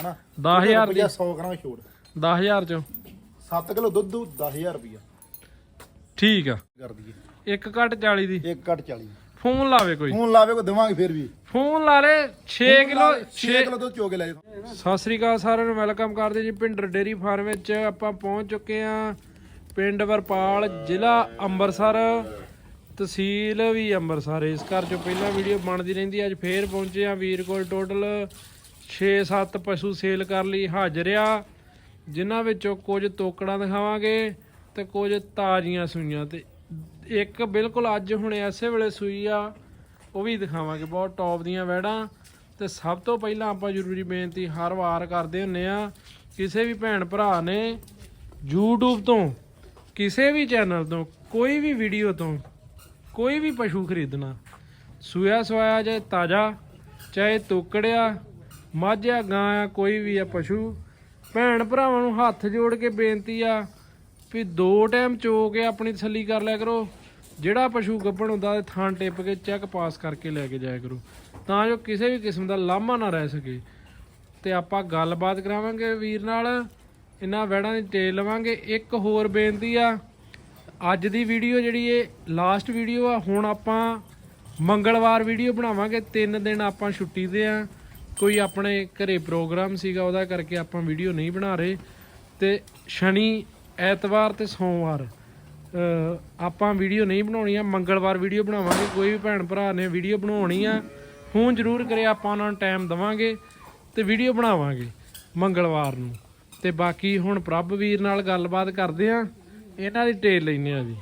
ਹਨਾ? 10000 ਦੀ। 100 ਗ੍ਰਾਮ ਛੋੜ। 10000 ਚੋਂ। 7 ਕਿਲੋ ਦੁੱਧ 10000 ਰੁਪਿਆ ਠੀਕ ਆ। ਕਰ ਦਈਏ। ਇੱਕ ਘੱਟ 40 ਦੀ। ਇੱਕ ਕੱਟ 40 ਫੋਨ ਲਾਵੇ ਕੋਈ। ਫੋਨ ਲਾਵੇ ਕੋ ਦੇਵਾਂਗੇ ਫਿਰ ਵੀ। ਫੋਨ ਲਾ ਲੈ 6 ਕਿਲੋ 6 ਕਿਲੋ ਦੁੱਧ ਚੋ ਕੇ ਲੈ ਸਤਿ ਸ੍ਰੀ ਅਕਾਲ ਸਾਰਿਆਂ ਨੂੰ ਵੈਲਕਮ ਕਰਦੇ ਜੀ ਪਿੰਡ ਡੇਰੀ ਫਾਰਮ ਵਿੱਚ। ਆਪਾਂ ਪਹੁੰਚ ਚੁੱਕੇ ਆ ਪਿੰਡ ਵਰਪਾਲ ਜ਼ਿਲ੍ਹਾ ਅੰਮ੍ਰਿਤਸਰ। ਤਹਿਸੀਲ ਵੀ ਅੰਮ੍ਰਿਤਸਰ ਇਸ ਘਰ ਚੋਂ ਪਹਿਲਾਂ ਵੀਡੀਓ ਬਣਦੀ ਰਹਿੰਦੀ ਅੱਜ ਫੇਰ ਪਹੁੰਚੇ ਆ ਵੀਰ ਕੋਲ ਟੋਟਲ 6-7 ਪਸ਼ੂ ਸੇਲ ਕਰ ਲਈ ਹਾਜ਼ਰ ਆ, ਜਿਨ੍ਹਾਂ ਵਿੱਚੋਂ ਕੁਝ ਤੋਕੜਾਂ ਦਿਖਾਵਾਂਗੇ ਤੇ ਕੁਝ ਤਾਜ਼ੀਆਂ ਸੂਈਆਂ ਤੇ ਇੱਕ ਬਿਲਕੁਲ ਅੱਜ ਹੁਣ ਐਸੇ ਵੇਲੇ ਸੂਈ ਆ, ਉਹ ਵੀ ਦਿਖਾਵਾਂਗੇ। ਬਹੁਤ ਟੌਪ ਦੀਆਂ ਵੈੜਾਂ ਤੇ ਸਭ ਤੋਂ ਪਹਿਲਾਂ ਆਪਾਂ ਜ਼ਰੂਰੀ ਬੇਨਤੀ ਹਰ ਵਾਰ ਕਰਦੇ ਹੁੰਨੇ ਆ, ਕਿਸੇ ਵੀ ਭੈਣ ਭਰਾ ਨੇ YouTube ਤੋਂ, ਕਿਸੇ ਵੀ ਚੈਨਲ ਤੋਂ, ਕੋਈ ਵੀ ਵੀਡੀਓ ਤੋਂ ਕੋਈ ਵੀ ਪਸ਼ੂ ਖਰੀਦਣਾ ਸੂਇਆ ਸਵਾਇਆ ਚਾਹੇ ਤਾਜ਼ਾ, ਚਾਹੇ ਤੋਕੜਿਆ ਮੱਝ ਆ ਗਾਂ ਆ, ਕੋਈ ਵੀ ਆ ਪਸ਼ੂ। ਭੈਣ ਭਰਾਵਾਂ ਨੂੰ ਹੱਥ ਜੋੜ ਕੇ ਬੇਨਤੀ ਆ ਵੀ ਦੋ ਟਾਈਮ ਚੋ ਕੇ ਆਪਣੀ ਤਸੱਲੀ ਕਰ ਲਿਆ ਕਰੋ। ਜਿਹੜਾ ਪਸ਼ੂ ਗੱਭਣ ਹੁੰਦਾ ਤੇ ਥਾਂ ਟਿੱਪ ਕੇ ਚੈੱਕ ਪਾਸ ਕਰਕੇ ਲੈ ਕੇ ਜਾਇਆ ਕਰੋ। ਤਾਂ ਜੋ ਕਿਸੇ ਵੀ ਕਿਸਮ ਦਾ ਲਾਮਾ ਨਾ ਰਹਿ ਸਕੇ। ਤੇ ਆਪਾਂ ਗੱਲਬਾਤ ਕਰਾਵਾਂਗੇ ਵੀਰ ਨਾਲ। ਇਹਨਾਂ ਵੈੜਾਂ ਦੀ ਟੇਲ ਲਵਾਂਗੇ। ਇੱਕ ਹੋਰ ਬੇਨਤੀ ਆ, ਅੱਜ ਦੀ ਵੀਡੀਓ ਜਿਹੜੀ ਇਹ ਲਾਸਟ ਵੀਡੀਓ ਆ, ਹੁਣ ਆਪਾਂ ਮੰਗਲਵਾਰ ਵੀਡੀਓ ਬਣਾਵਾਂਗੇ। ਤਿੰਨ ਦਿਨ ਆਪਾਂ ਛੁੱਟੀ ਤੇ ਆ। ਕੋਈ ਆਪਣੇ ਘਰੇ ਪ੍ਰੋਗਰਾਮ ਸੀਗਾ, ਉਹਦਾ ਕਰਕੇ ਆਪਾਂ ਵੀਡੀਓ ਨਹੀਂ ਬਣਾ ਰਹੇ। ਤੇ ਸ਼ਨੀ, ਐਤਵਾਰ ਤੇ ਸੋਮਵਾਰ ਆਪਾਂ ਵੀਡੀਓ ਨਹੀਂ ਬਣਾਉਣੀ ਆ। ਮੰਗਲਵਾਰ ਵੀਡੀਓ ਬਣਾਵਾਂਗੇ, ਕੋਈ ਵੀ ਭੈਣ ਭਰਾ ਨੇ ਵੀਡੀਓ ਬਣਾਉਣੀ ਆ, ਫੋਨ ਜ਼ਰੂਰ ਕਰੇ ਆਪਾਂ ਉਹਨਾਂ ਨੂੰ ਟਾਈਮ ਦਵਾਂਗੇ ਤੇ ਵੀਡੀਓ ਬਣਾਵਾਂਗੇ ਮੰਗਲਵਾਰ ਨੂੰ। ਤੇ ਬਾਕੀ ਹੁਣ ਪ੍ਰਭ ਵੀਰ ਨਾਲ ਗੱਲਬਾਤ ਕਰਦੇ ਆ। ਇਹਨਾਂ ਦੀ ਟੇਲ ਲੈਨੇ ਆ ਜੀ।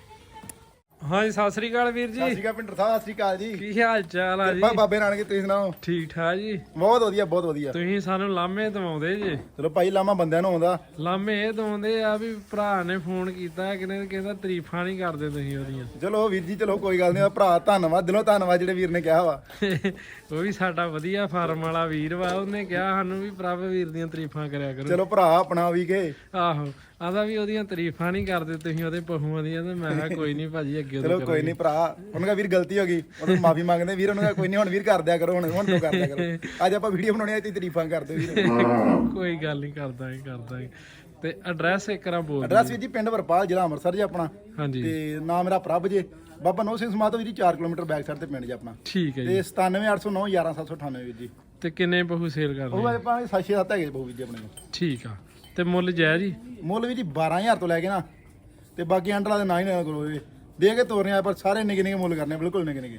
ਹਾਂਜੀ ਸਤਿ ਸ੍ਰੀ ਅਕਾਲ ਵੀਰ ਸਤਿ ਜੀ ਸ਼੍ਰੀ ਅਕਾਲ ਪਿੰਡਰ ਸਾਹਿਬ ਸਤਿ ਸ਼੍ਰੀ ਅਕਾਲ ਜੀ। ਕੀ ਹਾਲ ਚਾਲ ਆ ਜੀ? ਕਿਰਪਾ ਬਾਬੇ ਨਾਨਕ ਤੁਸੀਂ ਸੁਣਾਓ? ਠੀਕ ਠਾਕ ਜੀ। ਬਹੁਤ ਵਧੀਆ ਬਹੁਤ ਵਧੀਆ। ਤੁਸੀਂ ਸਾਨੂੰ ਲਾਮੇ ਦਵਾਉਂਦੇ ਜੀ। ਚਲੋ ਭਾਈ ਲਾਮਾ ਬੰਦਿਆਂ ਨੂੰ ਆਉਂਦਾ। ਲਾਮੇ ਇਹ ਦਵਾਉਂਦੇ ਆ ਵੀ ਭਰਾ ਨੇ ਫੋਨ ਕੀਤਾ ਕਿਨੇ ਕਹਿੰਦਾ ਤਾਰੀਫਾਂ ਨਹੀਂ ਕਰਦੇ ਤੁਸੀਂ ਉਹਦੀਆਂ। ਚਲੋ ਵੀਰ ਜੀ ਚਲੋ ਕੋਈ ਗੱਲ ਨਹੀਂ ਭਰਾ ਧੰਨਵਾਦ ਦਿਲੋਂ ਧੰਨਵਾਦ ਜਿਹੜੇ ਵੀਰ ਨੇ ਕਿਹਾ ਵਾ। ਉਹ ਵੀ ਸਾਡਾ ਵਧੀਆ ਫਾਰਮ ਵਾਲਾ ਵੀਰ ਵਾ ਉਹਨੇ ਕਿਹਾ ਸਾਨੂੰ ਵੀ ਪ੍ਰਭ ਵੀਰ ਦੀਆਂ ਤਾਰੀਫਾਂ ਕਰਿਆ ਕਰੋ। ਚਲੋ ਭਰਾ ਆਪਣਾ ਵੀ ਕੇ। ਆਹੋ ਆਦਾ ਵੀ ਉਹਦੀਆਂ ਤਾਰੀਫਾਂ ਨਹੀਂ ਕਰਦੇ ਤੁਸੀਂ ਉਹਦੇ ਪਹੂਆਂ ਦੀਆਂ ਤੇ ਮੈਂ ਕਿਹਾ ਕੋਈ ਨਹੀਂ ਭਾਜੀ ਅੱਗੇ ਚਲੋ ਤੋਂ ਕੋਈ ਨਹੀਂ ਭਰਾ ਉਹਨਾਂ ਦਾ ਵੀਰ ਗਲਤੀ ਹੋ ਗਈ ਉਹਨੂੰ ਮਾਫੀ ਮੰਗਦੇ ਵੀਰ ਉਹਨਾਂ ਦਾ ਕੋਈ ਨਹੀਂ ਹੁਣ ਵੀਰ ਕਰ ਦਿਆ ਕਰੋ ਹੁਣ ਹੁਣ ਤੋਂ ਕਰ ਦਿਆ ਕਰੋ। ਅੱਜ ਆਪਾਂ ਵੀਡੀਓ ਬਣਾਉਣੀ ਹੈ ਤੇ ਤਾਰੀਫਾਂ ਕਰਦੇ ਵੀਰ। ਕੋਈ ਗੱਲ ਨਹੀਂ ਕਰਦਾ ਹੀ ਕਰਦਾ ਹੀ ਤੇ ਐਡਰੈਸ ਇੱਕ ਵਾਰ ਬੋਲ। ਐਡਰੈਸ ਵੀਰ ਜੀ ਪਿੰਡ ਵਰਪਾਲ ਜ਼ਿਲ੍ਹਾ ਅੰਮ੍ਰਿਤਸਰ ਜੀ ਆਪਣਾ। ਹਾਂਜੀ। ਤੇ ਨਾਮ ਮੇਰਾ ਪ੍ਰਭ ਜੇ। ਬਾਬਾ ਨੋ ਸਿੰਘ ਸਮਾਧ ਤੋਂ ਵੀਰ ਜੀ 4 ਕਿਲੋਮੀਟਰ ਬੈਕ ਸਾਈਡ ਤੇ ਪਿੰਡ ਜੀ ਆਪਣਾ। ਠੀਕ ਹੈ ਜੀ। ਤੇ 97809 11798 ਵੀਰ ਜੀ। ਤੇ ਕਿੰਨੇ ਪਹੂ ਸੇਲ ਕਰਦੇ ਉਹ ਆਪਾਂ 6-7 ਹੈਗੇ ਬਹੁ ਵੀਰ ਜੀ ਆਪਣੇ ਕੋਲ। ਠੀਕ ਆ। ਤੇ ਮੁੱਲ ਜਾਇਜ਼ ਜੀ ਮੁੱਲ ਵੀ ਜੀ 12000 ਤੋਂ ਲੈ ਕੇ ਨਾ ਤੇ ਬਾਕੀ ਅੰਡਰਾਂ ਦੇ ਨਾ ਹੀ ਨਾ ਕੋਲ ਹੋਵੇ ਦੇ ਕੇ ਤੋਰਨੇ ਆ ਪਰ ਸਾਰੇ ਨਿੱਕੇ ਨਿੱਕੇ ਮੁੱਲ ਕਰਨੇ ਬਿਲਕੁਲ ਨਿੱਕੇ ਨਿੱਕੇ।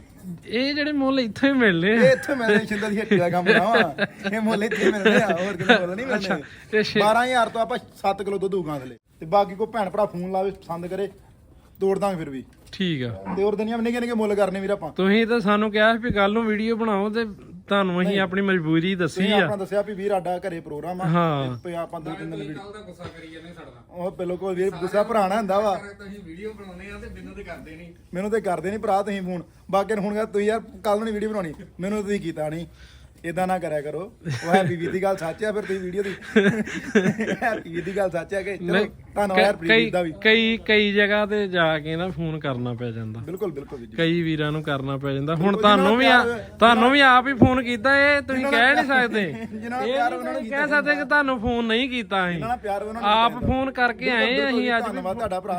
ਇਹ ਜਿਹੜੇ ਮੁੱਲ ਇੱਥੋਂ ਹੀ ਮਿਲਨੇ ਇਹ ਆ ਇੱਥੇ ਮਿਲਦੇ ਸ਼ਿੰਦਾ ਦੀ ਹੱਟੀ ਦਾ ਕੰਮ ਕਰਾਵਾ ਇਹ ਮੁੱਲ ਇੱਥੇ ਮਿਲਦੇ ਆ ਹੋਰ ਕਿਤੇ ਮੁੱਲ ਨਹੀਂ ਮਿਲਦੇ ਇਹ ਛੇ- 12000 ਤੋਂ ਆਪਾਂ 7 ਕਿਲੋ ਦੁੱਧ ਉਗਾਂ ਥਲੇ ਤੇ ਬਾਕੀ ਕੋਈ ਭੈਣ ਭਰਾ ਫੋਨ ਲਾਵੇ ਪਸੰਦ ਕਰੇ ਤੋੜ ਦਾਂਗੇ ਫਿਰ ਵੀ। ਠੀਕ ਆ। ਤੇ ਹੋਰ ਦਿਨੀਆਂ ਨਿੱਕੇ ਨਿੱਕੇ ਮੁੱਲ ਕਰਨੇ ਵੀਰ ਆਪਾਂ। ਤੁਸੀਂ ਤਾਂ ਸਾਨੂੰ ਕਿਹਾ ਸੀ ਵੀ ਕੱਲ ਨੂੰ ਵੀਡੀਓ ਬਣਾਓ ਤੇ ਤੁਹਾਨੂੰ ਅਸੀਂ ਆਪਣੀ ਮਜਬੂਰੀ ਦੱਸੀ ਤੁਸੀਂ ਆ। ਆਪਣਾ ਦੱਸਿਆ ਵੀ ਵੀਰ ਆਡਾ ਘਰੇ ਪ੍ਰੋਗਰਾਮ ਆ। ਹਾਂ। ਤੇ ਆਪਾਂ ਦੋ ਤਿੰਨ ਦਿਨ ਵੀਡੀਓ ਦਾ ਗੁੱਸਾ ਕਰੀ ਜਾਂਦੇ ਸਾਡਾ ਉਹ ਬਿਲਕੁਲ ਵੀਰ ਗੁੱਸਾ ਭਰਾਣਾ ਹੁੰਦਾ ਵਾ। ਤੁਸੀਂ ਵੀਡੀਓ ਬਣਾਉਨੇ ਆ ਤੇ ਮੈਨੂੰ ਤੇ ਕਰਦੇ ਨਹੀਂ। ਮੈਨੂੰ ਤੇ ਕਰਦੇ ਨਹੀਂ ਭਰਾ ਤੁਸੀਂ ਫੋਨ। ਬਾਕੀ ਨੂੰ ਹੁਣ ਕਹਿੰਦਾ ਤੁਸੀਂ ਯਾਰ ਕੱਲ ਨੂੰ ਵੀਡੀਓ ਬਣਾਉਣੀ। ਮੈਨੂੰ ਤੁਸੀਂ ਕੀਤਾ ਨਹੀਂ। ਇਦਾਂ ਨਾ ਕਰਿਆ ਕਰੋ। ਉਹ ਹੈਪੀ ਵੀਰ ਦੀ ਗੱਲ ਸੱਚ ਆ ਫਿਰ ਤੁਸੀਂ ਵੀਡੀਓ ਦੀ। ਹੈਪੀ ਵੀਰ ਦੀ ਗੱਲ ਸੱਚ ਆ ਕਿ ਚਲੋ ਧੰਨਵਾਦ ਯਾਰ ਪ੍ਰੀਤ ਕਈ ਦਾ ਵੀ। ਕਈ ਕਈ ਜਗ੍ਹਾ ਤੇ ਜਾ ਕੇ ਨਾ ਫੋਨ ਕਰਨਾ ਪੈ ਜਾਂਦਾ। ਬਿਲਕੁਲ ਬਿਲਕੁਲ ਵੀਰ ਜੀ। ਕਈ ਵੀਰਾਂ ਨੂੰ ਕਰਨਾ ਪੈ ਜਾਂਦਾ। ਹੁਣ ਤੁਹਾਨੂੰ ਵੀ ਆ- ਤੁਹਾਨੂੰ ਵੀ ਆਪ ਹੀ ਫੋਨ ਕੀਤਾ ਇਹ ਤੁਸੀਂ ਕਹਿ ਨਹੀਂ ਸਕਦੇ। ਇਹ ਪਿਆਰ ਨਹੀਂ ਉਹਨਾਂ ਨੂੰ ਕਹਿ ਸਕਦੇ ਕਿ ਤੁਹਾਨੂੰ ਫੋਨ ਨਹੀਂ ਕੀਤਾ ਅਸੀਂ। ਆਪ ਫੋਨ ਕਰਕੇ ਆਏ ਅਸੀਂ ਅੱਜ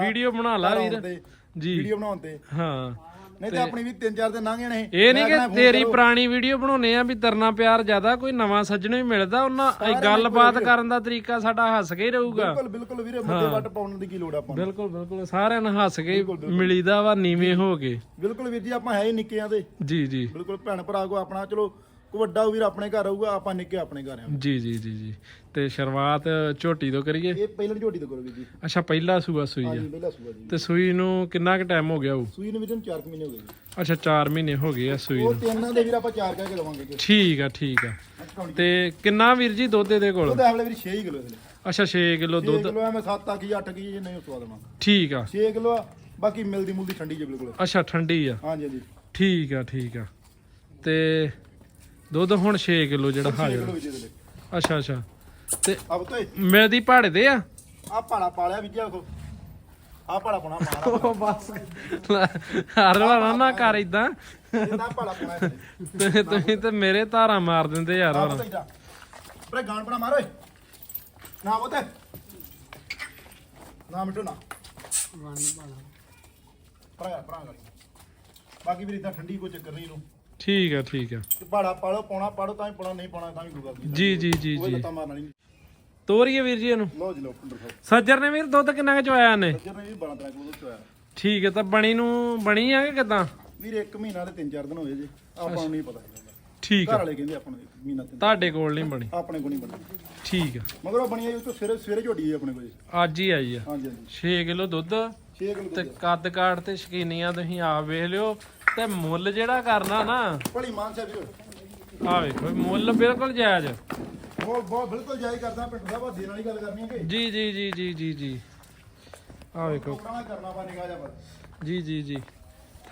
ਵੀਡੀਓ ਬਣਾ ਲਾ ਵੀਰ। ਜੀ। ਵੀਡੀਓ ਬਣਾਉਣ ਤੇ। ਹਾਂ। ਨਹੀਂ ਤੇ ਆਪਣੀ ਵੀ ਤਿੰਨ ਚਾਰ ਦਿਨ ਲੰਘ ਜਾਣੇ ਇਹ ਨਹੀਂ ਕਿ ਤੇਰੀ। ਪੁਰਾਣੀ ਵੀਡੀਓ ਬਣਾਉਨੇ ਆ ਵੀ ਤਰਨਾ ਪਿਆਰ ਜ਼ਿਆਦਾ ਕੋਈ ਨਵਾਂ ਸੱਜਣ ਵੀ ਮਿਲਦਾ ਉਹਨਾਂ ਇਹ ਗੱਲਬਾਤ ਕਰਨ ਦਾ ਤਰੀਕਾ ਸਾਡਾ ਹੱਸ ਕੇ ਹੀ ਰਹੂਗਾ। ਬਿਲਕੁਲ ਬਿਲਕੁਲ ਵੀਰੇ ਮੁੱਦੇ ਵੱਟ ਪਾਉਣ ਦੀ ਕੀ ਲੋੜ ਆਪਾਂ ਨੂੰ। ਬਿਲਕੁਲ ਬਿਲਕੁਲ ਸਾਰਿਆਂ ਨੂੰ ਹੱਸ ਕੇ ਮਿਲੀਦਾ ਵਾ ਨੀਵੇਂ ਹੋ ਕੇ। ਬਿਲਕੁਲ ਵੀਰ ਜੀ ਆਪਾਂ ਹੈ ਹੀ ਨਿੱਕੇ ਆ ਤੇ ਜੀ ਜੀ। ਬਿਲਕੁਲ ਭੈਣ ਭਰਾ ਕੋ ਆਪਣਾ ਚਲੋ ਕੋ ਵੱਡਾ ਵੀਰ ਆਪਣੇ ਘਰ ਆਊਗਾ ਆਪਾਂ ਨਿੱਕੇ ਆਪਣੇ ਘਰ ਆ ਜੀ ਜੀ ਜੀ ਜੀ। ਤੇ ਸ਼ੁਰੂਆਤ ਝੋਟੀ ਤੋਂ ਕਰੀਏ? ਇਹ ਪਹਿਲਾਂ ਝੋਟੀ ਤੋਂ ਕਰੋ ਵੀਰ ਜੀ। ਅੱਛਾ ਪਹਿਲਾ ਸੂਆ ਸੂਈ ਆ। ਹਾਂਜੀ ਪਹਿਲਾ ਸੂਆ ਜੀ। ਤੇ ਸੂਈ ਨੂੰ ਕਿੰਨਾ ਕੁ ਟਾਈਮ ਹੋ ਗਿਆ ਉਹ? ਸੂਈ ਨੂੰ ਵੀ ਤੁਹਾਨੂੰ 4 ਮਹੀਨੇ ਹੋ ਗਏ ਜੀ। ਅੱਛਾ 4 ਮਹੀਨੇ ਹੋ ਗਏ ਆ ਸੂਈ ਉਹ ਨੂੰ। ਤਿੰਨਾਂ ਦੇ ਵੀਰ ਆਪਾਂ ਚਾਰ ਕਹਿ ਕੇ ਲਵਾਂਗੇ ਠੀਕ ਆ ਠੀਕ ਆ। ਤੇ ਕਿੰਨਾ ਵੀਰ ਜੀ ਦੁੱਧ ਇਹਦੇ ਕੋਲ? ਉਹਦਾ ਹਵਲੇ ਵੀਰ 6 ਹੀ ਕਿਲੋ ਇਹਦੇ। ਅੱਛਾ 6 ਕਿਲੋ 6 ਦੁੱਧ। ਕਿਲੋ ਐ ਮੈਂ 7 ਆ ਕੀ 8 ਕੀ ਜੇ ਨਹੀਂ ਸਵਾ ਦੇਵਾਂ ਠੀਕ ਆ। 6 ਕਿਲੋ ਆ ਬਾਕੀ ਮਿਲਦੀ ਮੁਲਦੀ ਠੰਡੀ ਜੇ ਬਿਲਕੁਲ। ਅੱਛਾ ਠੰਡੀ ਆ। ਹਾਂਜੀ ਹਾਂਜੀ। ਠੀਕ ਆ ਠੀਕ ਆ। ਤੇ ਦੁੱਧ ਹੁਣ 6 ਕਿਲੋ ਜਿਹੜਾ 6 ਹਾਜ਼ਰ ਕਿਲੋ ਵਿੱਚ ਇਹਦੇ ਅੱਛਾ ਅੱਛਾ। ਤੇ ਅਬ ਤੋਏ ਮਿਲਦੀ ਭਾੜੇ ਤੇ ਆ। ਆ ਪਾਲਾ ਪਾਲਿਆ ਵਿੱਚ ਦੇਖੋ ਆ ਪਾਲਾ ਪਾਣਾ ਉਹ ਬਸ। ਹਰ ਵਾਰ ਨਾ ਕਰ ਇਦਾਂ ਇਹਦਾ ਪਾਣਾ ਤੁਸੀਂ ਤੇ ਮੇਰੇ ਧਾਰਾ ਮਾਰ ਦਿੰਦੇ ਯਾਰ ਪਤਾ ਪਰੇ ਗਾਣ ਪਣਾ ਮਾਰ ਓਏ। ਨਾ ਬੋਤੇ ਨਾ ਮਿੱਟੂ ਨਾ। ਪਰਾ ਪਰਾ ਗਾੜੀ ਬਾਕੀ ਵੀ ਇਦਾਂ ਠੰਡੀ ਕੋਈ ਚੱਕਰ ਨਹੀਂ ਠੀਕ ਆ ਠੀਕ ਆ। ਤੇ ਬਾੜਾ ਪਾਲੋ ਪਾਉਣਾ ਪਾੜੋ ਤਾਂ ਹੀ ਪਾਉਣਾ ਨਹੀਂ ਪਾਉਣਾ ਤਾਂ ਵੀ ਨਹੀਂ ਜੀ ਜੀ ਜੀ ਜੀ। ਲੱਤਾਂ ਮਾਰਨਾ ਤੋਰੀਏ ਵੀਰ ਜੀ ਇਹਨੂੰ? ਲੋ ਜੀ ਲੋ ਸਾਹਿਬ ਸੱਜਰ ਨੇ ਵੀਰ ਦੁੱਧ ਕਿੰਨਾ ਕੁ ਚਵਾਇਆ ਨੇ ਸੱਜਰ ਨੇ ਵੀ 12 ਤਰ੍ਹਾਂ ਕੋਲ ਚੋਇਆ। ਠੀਕ ਹੈ ਤਾਂ ਬਣੀ ਨੂੰ ਬਣੀ ਆ ਕਿ ਕਿਦਾਂ? ਵੀਰ ਇੱਕ ਮਹੀਨਾ ਤੇ 3-4 ਦਿਨ ਹੋਏ ਜੇ। ਆਪਾਂ ਨੂੰ ਨਹੀਂ ਪਤਾ। ਠੀਕ ਘਰ ਆ ਵਾਲੇ ਕਹਿੰਦੇ ਆਪਾਂ ਨੂੰ ਇੱਕ ਮਹੀਨਾ ਤਿੰਨ ਤੁਹਾਡੇ ਕੋਲ ਨਹੀਂ ਬਣੀ। ਆਪਣੇ ਕੋਲ ਨਹੀਂ ਬਣੀ। ਠੀਕ ਆ ਮਗਰ ਉਹ ਬਣੀ ਆ ਉਹ ਤੋਂ ਸਵੇਰੇ ਸਵੇਰੇ ਝੋਟੀ ਹੈ ਆਪਣੇ ਕੋਲ ਅੱਜ ਹੀ ਆਈ ਆ। ਹਾਂਜੀ ਹਾਂਜੀ। 6 ਕਿਲੋ ਦੁੱਧ 6 ਕਿਲੋ ਤੇ ਕੱਦ ਕਾਟ ਤੇ ਸ਼ਕੀਨੀਆਂ ਤੁਸੀਂ ਆਪ ਵੇਖ ਲਿਓ। ਤੇ ਮੁੱਲ ਜਿਹੜਾ ਕਰਨਾ ਨਾ ਭਲੀ ਮਾਨ ਸਾਹਿਬ ਜੀ। ਆ ਵੇਖੋ ਮੁੱਲ ਬਿਲਕੁਲ ਜਾਇਜ਼। ਬਹੁਤ ਬਹੁਤ ਬਿਲਕੁਲ ਜਾਇਜ਼ ਕਰਦਾ ਪਿੰਡ ਦਾ ਬਸ ਦੇਣ ਵਾਲੀ ਗੱਲ ਕਰਨੀ ਹੈ ਕਿ ਜੀ ਜੀ ਜੀ ਜੀ ਜੀ ਜੀ। ਆ ਵੇਖੋ। ਟੋਕਰਾ ਕਰਨਾ ਪਾ ਨਿਗਾਹ ਜਾ ਬਸ। ਜੀ ਜੀ ਜੀ।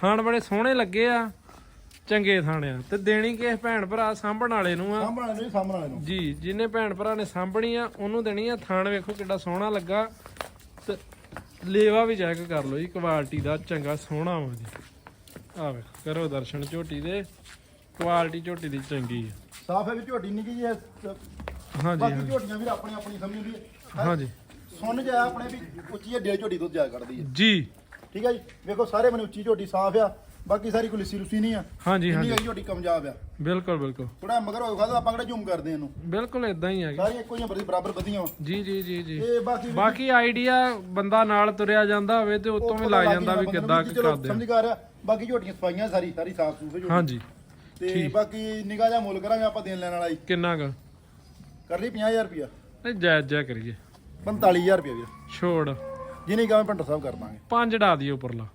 ਥਾਣ ਬੜੇ ਸੋਹਣੇ ਲੱਗੇ ਆ ਚੰਗੇ ਥਾਣ ਆ। ਤੇ ਦੇਣੀ ਕਿਸ ਭੈਣ ਭਰਾ ਸਾਂਭਣ ਵਾਲੇ ਨੂੰ ਆ। ਸਾਹਮਣੇ ਨੂੰ ਸਾਹਮਣੇ ਵਾਲੇ ਨੂੰ। ਜੀ ਜਿਹਨੇ ਭੈਣ ਭਰਾ ਨੇ ਸਾਂਭਣੀ ਆ ਉਹਨੂੰ ਦੇਣੀ ਆ। ਥਾਣ ਵੇਖੋ ਕਿੱਡਾ ਸੋਹਣਾ ਲੱਗਾ। ਤੇ ਲੇਵਾ ਵੀ ਚੈੱਕ ਕਰ ਲਓ ਜੀ ਕੁਆਲਿਟੀ ਦਾ ਚੰਗਾ ਸੋਹਣਾ ਵਾ ਜੀ। ਆ ਵੇਖੋ ਕਰੋ ਦਰਸ਼ਨ ਝੋਟੀ ਦੇ। ਕੁਆਲਿਟੀ ਝੋਟੀ ਦੀ ਚੰਗੀ ਆ। ਸਾਫ਼ ਹੈ ਵੀ ਝੋਟੀ ਨਿੱਕੀ ਜੀ ਹੈ ਹਾਂਜੀ ਬਾਕੀ ਹਾਂਜੀ। ਝੋਟੀਆਂ ਵੀ ਆਪਣੀ ਆਪਣੀ ਸਮਝਦੀ ਹੈ। ਹਾਂਜੀ। ਸੁਣ ਜਾ ਆਪਣੇ ਵੀ ਉੱਚੀ ਹੈ ਡੇਢ ਝੋਟੀ ਦੁੱਧ ਜਾ ਕੱਢਦੀ ਹੈ। ਜੀ। ਠੀਕ ਹੈ ਜੀ? ਵੇਖੋ ਸਾਰੇ ਮਨੇ ਉੱਚੀ ਝੋਟੀ ਸਾਫ਼ ਆ ਬਾਕੀ ਸਾਰੀ ਕੋਈ ਲਿੱਸੀ ਲੁੱਸੀ ਨਹੀਂ ਆ। ਹਾਂਜੀ ਹਾਂਜੀ। ਕੁ ਝੋਟੀ ਕਮਜਾਬ ਆ। ਬਿਲਕੁਲ ਬਿਲਕੁਲ। ਥੋੜਾ ਮਗਰ ਹੋਇਆ ਤਾਂ ਆਪਾਂ ਕਿਹੜਾ ਜ਼ੂਮ ਕਰਦੇ ਇਹਨੂੰ। ਬਿਲਕੁਲ ਇਦਾਂ ਹੀ ਆ ਸਾਰੀਆਂ ਇੱਕੋ ਜਿਹੀਆਂ ਬੜੀ ਬਰਾਬਰ ਵਧੀਆਂ ਵਾਂ। ਜੀ ਜੀ ਜੀ ਜੀ। ਇਹ ਬਾਕੀ ਬਾਕੀ ਆਈਡੀਆ ਬੰਦਾ ਨਾਲ ਤੁਰਿਆ ਜਾਂਦਾ ਹੋਵੇ ਤੇ ਉਤੋਂ ਵੀ ਲੱਗ ਜਾਂਦਾ ਵੀ ਕਿੱਦਾਂ ਚਲੋ ਕਰਦੇ ਆ। ਸਮਝ ਆ। ਬਾਕੀ ਝੋਟੀਆਂ ਸਫਾਈਆਂ ਸਾਰੀ ਸਾਰੀ ਸਾਫ਼ ਸੂਫ ਹੈ ਝੋਟੀ। ਹਾਂਜੀ। ਤੇ ਬਾਕੀ ਨਿਗਾਹ ਜਾ ਮੁੱਲ ਕਰਾਂਗੇ ਆਪਾਂ ਦੇਣ ਲੈਣ ਵਾਲਾ ਜੀ। ਕਿੰਨਾ ਕ? ਕਰ ਲਈ 50000 ਰੁਪਿਆ ਨਹੀਂ ਜਾਇਜ਼ ਜਾ ਕਰੀਏ। 45000 ਰੁਪਿਆ ਵੀਰ ਛੋੜ। ਜਿਹਨੇ ਕਹਾਂ ਭੰਡਰ ਸਾਹਿਬ ਕਰ ਦਾਂਗੇ। ਪੰਜ ਡਾ ਦਿਓ ਉੱਪਰਲਾ।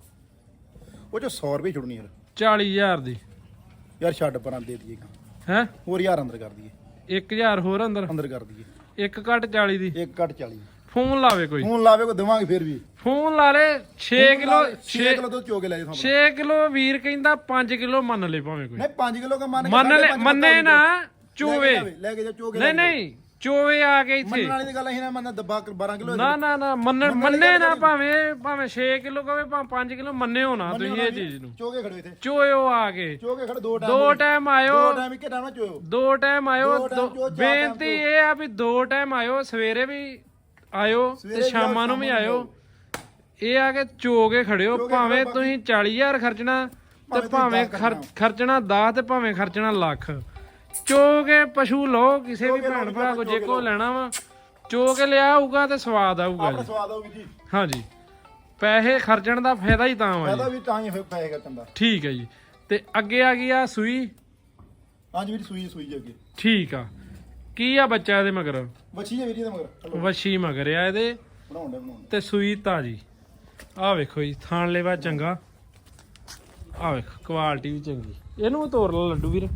ਉਹ ਚ 100 ਰੁਪਏ ਛੁੱਟਣੀ ਯਾਰ 40000 ਦੀ। ਯਾਰ ਛੱਡ ਪਰਾਂ ਦੇ ਦਈਏ ਹੈ? ਹੋਰ ਯਾਰ ਅੰਦਰ ਕਰ ਦਈਏ। 1000 ਹੋਰ ਅੰਦਰ? ਅੰਦਰ ਕਰ ਦਈਏ। ਇੱਕ ਘੱਟ 40 ਦੀ। ਇੱਕ ਕੱਟ 40 ਫੋਨ ਲਾਵੇ ਕੋਈ। ਫੋਨ ਲਾਵੇ ਕੋ ਦੇਵਾਂਗੇ ਫਿਰ ਵੀ। ਫੋਨ ਲਾ ਲੇ 6 ਕਿਲੋ 6 ਕਿਲੋ ਦੁੱਧ ਚੋ ਕੇ ਲੈ ਜਾ 6 ਕਿਲੋ ਵੀਰ ਕਹਿੰਦਾ 5 ਕਿਲੋ ਮੰਨ ਲੈ ਭਾਵੇਂ ਕੋਈ। ਨਹੀਂ 5 ਕਿਲੋ ਕਾ ਮੰਨ ਮੰਨ ਲੈ ਮੰਨੇ ਨਾ। ਚੋਵੇ। ਲੈ ਕੇ ਜਾ ਚੋ ਕੇ ਨਹੀਂ ਨਹੀਂ ਚੋਵੇ ਆ ਕੇ ਇੱਥੇ। ਮੰਨਣ ਵਾਲੀ ਦੀ ਗੱਲ ਅਸੀਂ ਨਾ ਮੰਨਦਾ ਦੱਬਾ 12 ਕਿਲੋ ਨਾ ਨਾ ਨਾ ਮੰਨਣ ਮੰਨੇ ਨਾ ਭਾਵੇਂ ਭਾਵੇਂ 6 ਕਿਲੋ ਕਵੇ ਭਾਵੇਂ 5 ਕਿਲੋ ਮੰਨਿਓ ਨਾ ਤੁਸੀਂ ਇਹ ਚੀਜ਼ ਨੂੰ। ਚੋ ਕੇ ਖੜੋ ਇੱਥੇ। ਚੋਇਓ ਆ ਕੇ। ਚੋ ਕੇ ਖੜ ਦੋ ਟਾਈਮ ਦੋ ਟਾਈਮ ਆਇਓ ਦੋ ਟਾਈਮ ਇੱਕੇ ਟਾਈਮ ਚੋਇਓ। ਦੋ ਟਾਈਮ ਆਇਓ ਬੇਨਤੀ ਇਹ ਆ ਵੀ ਦੋ ਟਾਈਮ ਆਇਓ ਸਵੇਰੇ ਵੀ ਆਇਓ ਤੇ ਸ਼ਾਮਾਂ ਨੂੰ ਵੀ ਆਇਓ। ਇਹ ਆ ਕਿ ਚੋ ਕੇ ਖੜਿਓ ਭਾਵੇਂ ਤੁਸੀਂ 40000 ਖਰਚਣਾ ਤੇ ਭਾਵੇਂ ਖਰਚਣਾ। 10 ਤੇ ਭਾਵੇਂ ਖਰਚਣਾ ਲੱਖ। ਚੋ ਕੇ ਪਸ਼ੂ ਲਓ ਕਿਸੇ ਵੀ ਭੈਣ ਭਰਾ ਕੋ ਜੇ ਕੇ। ਲੈਣਾ ਵਾ ਚੋ ਕੇ ਲਿਆ ਆਊਗਾ ਤੇ ਸਵਾਦ ਆਊਗਾ ਆਪਣਾ ਜੀ। ਸਵਾਦ ਆਊਗੀ ਜੀ। ਹਾਂਜੀ। ਪੈਸੇ ਖਰਚਣ ਦਾ ਫਾਇਦਾ ਹੀ ਤਾਂ ਵਾ ਫਾਇਦਾ ਜੀ। ਵੀ ਤਾਂ ਹੀ ਫਿਰ ਪੈਸੇ ਕੱਟਣ ਦਾ। ਠੀਕ ਹੈ ਜੀ। ਤੇ ਅੱਗੇ ਆ ਗਈ ਆ ਸੂਈ। ਹਾਂਜੀ ਵੀਰ ਸੂਈ ਸੂਈ ਜੀ ਅੱਗੇ। ਠੀਕ ਆ। ਕੀ ਆ ਬੱਚਾ ਇਹਦੇ ਮਗਰ? ਬੱਚੀ ਵੀਰ ਇਹਦੇ ਮਗਰ। ਚਲੋ। ਵਸ਼ੀ ਮਗਰ ਆ ਇਹਦੇ। ਬਣਾਉਣ ਦੇ ਬਣਾਉਣ ਤੇ ਸੂਈ ਤਾਜੀ। ਆ ਵੇਖੋ ਜੀ ਥਾਣ ਲੈਵਾ ਚੰਗਾ। ਆ ਵੇਖੋ ਕੁਆਲਿਟੀ ਵੀ ਚੰਗੀ। ਇਹਨੂੰ ਤੋਰ ਲਾ ਲੱਡੂ ਵੀਰ।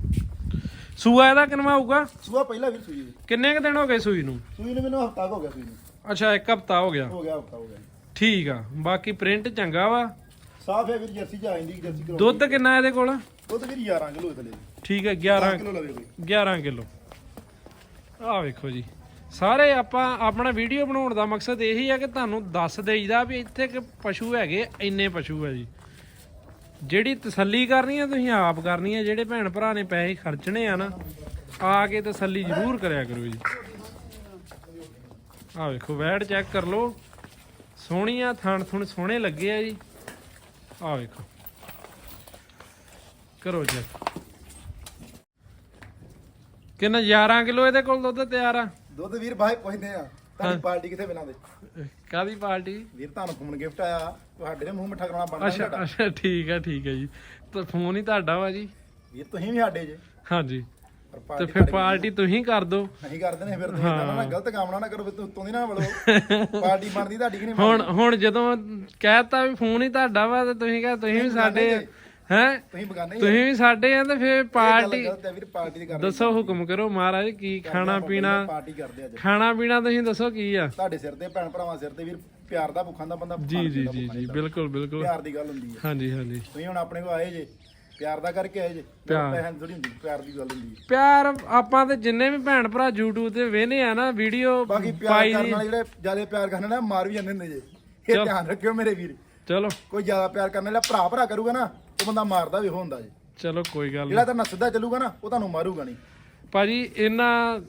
ਸੂਆ ਇਹਦਾ ਕਿੰਨਾ ਹੋਊਗਾ ਸੂਆ ਪਹਿਲਾਂ ਵੀਰ ਸੂਈ ਹੈ। ਕਿੰਨੇ ਕ ਦਿਨ ਹੋ ਗਏ ਸੂਈ ਨੂੰ? ਸੂਈ ਨੂੰ ਮੈਨੂੰ ਹਫਤਾ ਹੋ ਗਿਆ ਸੂਈ ਨੂੰ। ਅੱਛਾ ਇੱਕ ਹਫਤਾ ਹੋ ਗਿਆ। ਹੋ ਗਿਆ ਹਫਤਾ ਹੋ ਗਿਆ। ਠੀਕ ਆ ਬਾਕੀ ਪ੍ਰਿੰਟ ਚੰਗਾ ਵਾ। ਸਾਫ਼ ਹੈ ਵੀਰ ਜਰਸੀ ਚ ਆ ਜਾਂਦੀ ਜਰਸੀ ਕਰੋ ਦੁੱਧ ਕਿੰਨਾ ਇਹਦੇ ਕੋਲ? ਦੁੱਧ ਵੀਰ 11 ਕਿਲੋ ਥਲੇ ਠੀਕ ਹੈ 11 11 ਕਿਲੋ ਲਵੇ ਕੋਈ 11 ਕਿਲੋ। ਆ ਵੇਖੋ ਜੀ। ਸਾਰੇ ਆਪਾਂ ਆਪਣਾ ਵੀਡੀਓ ਬਣਾਉਣ ਦਾ ਮਕਸਦ ਇਹੀ ਆ ਕਿ ਤੁਹਾਨੂੰ ਦੱਸ ਦੇਈਦਾ ਵੀ ਇੱਥੇ ਕਿ ਪਸ਼ੂ ਹੈਗੇ ਇੰਨੇ ਪਸ਼ੂ ਹੈ ਜੀ। ਜਿਹੜੀ ਤਸੱਲੀ ਕਰਨੀ ਆ, ਤੁਸੀਂ ਆਪ ਕਰਨੀ ਆ, ਜਿਹੜੇ ਭੈਣ ਭਰਾ ਨੇ ਪੈਸੇ ਖਰਚਣੇ ਆ ਨਾ, ਆ ਕੇ ਤਸੱਲੀ ਜ਼ਰੂਰ ਕਰਿਆ ਕਰੋ ਜੀ। ਆ ਵੇਖੋ, ਵੈੜ ਚੈੱਕ ਕਰ ਲਓ। ਸੋਹਣੀਆਂ ਥਣ ਥੁਣ ਸੋਹਣੇ ਲੱਗੇ ਆ ਜੀ। ਆ ਵੇਖੋ। ਕਰੋ ਚੈੱਕ ਕਿੰਨਾ 11 ਕਿਲੋ ਇਹਦੇ ਕੋਲ ਦੁੱਧ ਤਿਆਰ ਆ? ਦੁੱਧ ਵੀਰ ਭਾਈ ਪੁੱਛਦੇ ਆ। ਤੁਹਾਡੀ ਪਾਰਟੀ ਕਿੱਥੇ ਬਿਨਾਂ ਦੇ ਕਾਦੀ ਪਾਰਟੀ? ਵੀਰ ਤੁਹਾਨੂੰ ਫੋਨ ਗਿਫਟ ਆਇਆ ਤੁਹਾਡੇ ਨੇ ਮੂੰਹ ਮਿੱਠਾ ਕਰਾਉਣਾ ਬਣਦਾ ਅੱਛਾ ਅੱਛਾ ਠੀਕ ਹੈ ਠੀਕ ਹੈ ਜੀ। ਤਾਂ ਫੋਨ ਹੀ ਤੁਹਾਡਾ ਵਾ ਜੀ। ਵੀਰ ਤੁਸੀਂ ਵੀ ਸਾਡੇ ਜੇ। ਹਾਂਜੀ। ਤੇ ਫਿਰ ਪਾਰਟੀ ਤੁਸੀਂ ਕਰ ਦਿਓ। ਨਹੀਂ ਕਰਦੇ ਨੇ ਫਿਰ ਤੁਸੀਂ ਨਾ ਗਲਤ ਕੰਮ ਨਾ ਕਰੋ ਫਿਰ ਉੱਤੋਂ ਦੀ ਨਾ ਵੜੋ ਪਾਰਟੀ ਬਣਦੀ ਤੁਹਾਡੀ ਕਿ ਨਹੀਂ ਹੁਣ ਹੁਣ ਜਦੋਂ ਕਹਿਤਾ ਵੀ ਫੋਨ ਹੀ ਤੁਹਾਡਾ ਵਾ ਤੇ ਤੁਸੀਂ ਕਹ ਤੁਸੀਂ ਵੀ ਸਾਡੇ ਹੈ? ਤੁਸੀਂ ਬਗਾਨੇ ਹੀ ਤੁਸੀਂ ਵੀ ਸਾਡੇ ਆ ਤੇ ਫਿਰ ਪਾਰਟੀ ਵੀਰ ਪਾਰਟੀ ਦੀ ਕਰਦੇ ਦੱਸੋ ਹੁਕਮ ਕਰੋ ਮਹਾਰਾਜ ਕੀ ਖਾਣਾ ਪੀਣਾ? ਪਾਰਟੀ ਕਰਦੇ ਅੱਜ। ਖਾਣਾ ਪੀਣਾ ਤੁਸੀਂ ਦੱਸੋ ਕੀ ਆ? ਤੁਹਾਡੇ ਸਿਰ ਤੇ ਭੈਣ ਭਰਾਵਾਂ ਸਿਰ ਤੇ ਵੀਰ ਪਿਆਰ ਦਾ ਭੁੱਖਾਂ ਦਾ ਬੰਦਾ ਜੀ ਜੀ ਜੀ ਜੀ ਬਿਲਕੁਲ ਬਿਲਕੁਲ। ਪਿਆਰ ਦੀ ਗੱਲ ਹੁੰਦੀ ਹੈ। ਹਾਂਜੀ ਹਾਂਜੀ। ਤੁਸੀਂ ਹੁਣ ਆਪਣੇ ਕੋਲ ਆਏ ਜੇ ਪਿਆਰ ਦਾ ਕਰਕੇ ਆਏ ਜੇ ਪਿਆਰ। ਪੈਸੇ ਥੋੜੀ ਹੁੰਦੀ ਪਿਆਰ ਦੀ ਗੱਲ ਹੁੰਦੀ ਹੈ। ਪਿਆਰ ਆਪਾਂ ਤੇ ਜਿੰਨੇ ਵੀ ਭੈਣ ਭਰਾ YouTube ਤੇ ਵੇਨੇ ਆ ਨਾ ਵੀਡੀਓ ਬਾਕੀ ਪਿਆਰ ਕਰਨ ਦੀ। ਵਾਲੇ ਜਿਹੜੇ ਜ਼ਿਆਦਾ ਪਿਆਰ ਕਰਨ ਵਾਲੇ ਮਾਰ ਵੀ ਜਾਂਦੇ ਹੁੰਦੇ ਜੇ। ਇਹ। ਧਿਆਨ ਰੱਖਿਓ ਮੇਰੇ ਵੀਰ। ਚਲੋ। ਕੋਈ ਜ਼ਿਆਦਾ ਪਿਆਰ ਕਰਨ ਵਾਲਾ ਭਰਾ ਭਰਾ ਕਰੂਗਾ ਨਾ ਉਹ ਬੰਦਾ ਮਾਰਦਾ ਵੀ ਹੁੰਦਾ ਜੇ। ਚਲੋ ਕੋਈ ਗੱਲ ਜਿਹੜਾ ਨਹੀਂ। ਤਾਂ ਸਿੱਧਾ ਚੱਲੂਗਾ ਨਾ ਉਹ ਤੁਹਾਨੂੰ ਮਾਰੂਗਾ ਨਹੀਂ। ਭਾਜੀ ਇਹਨਾਂ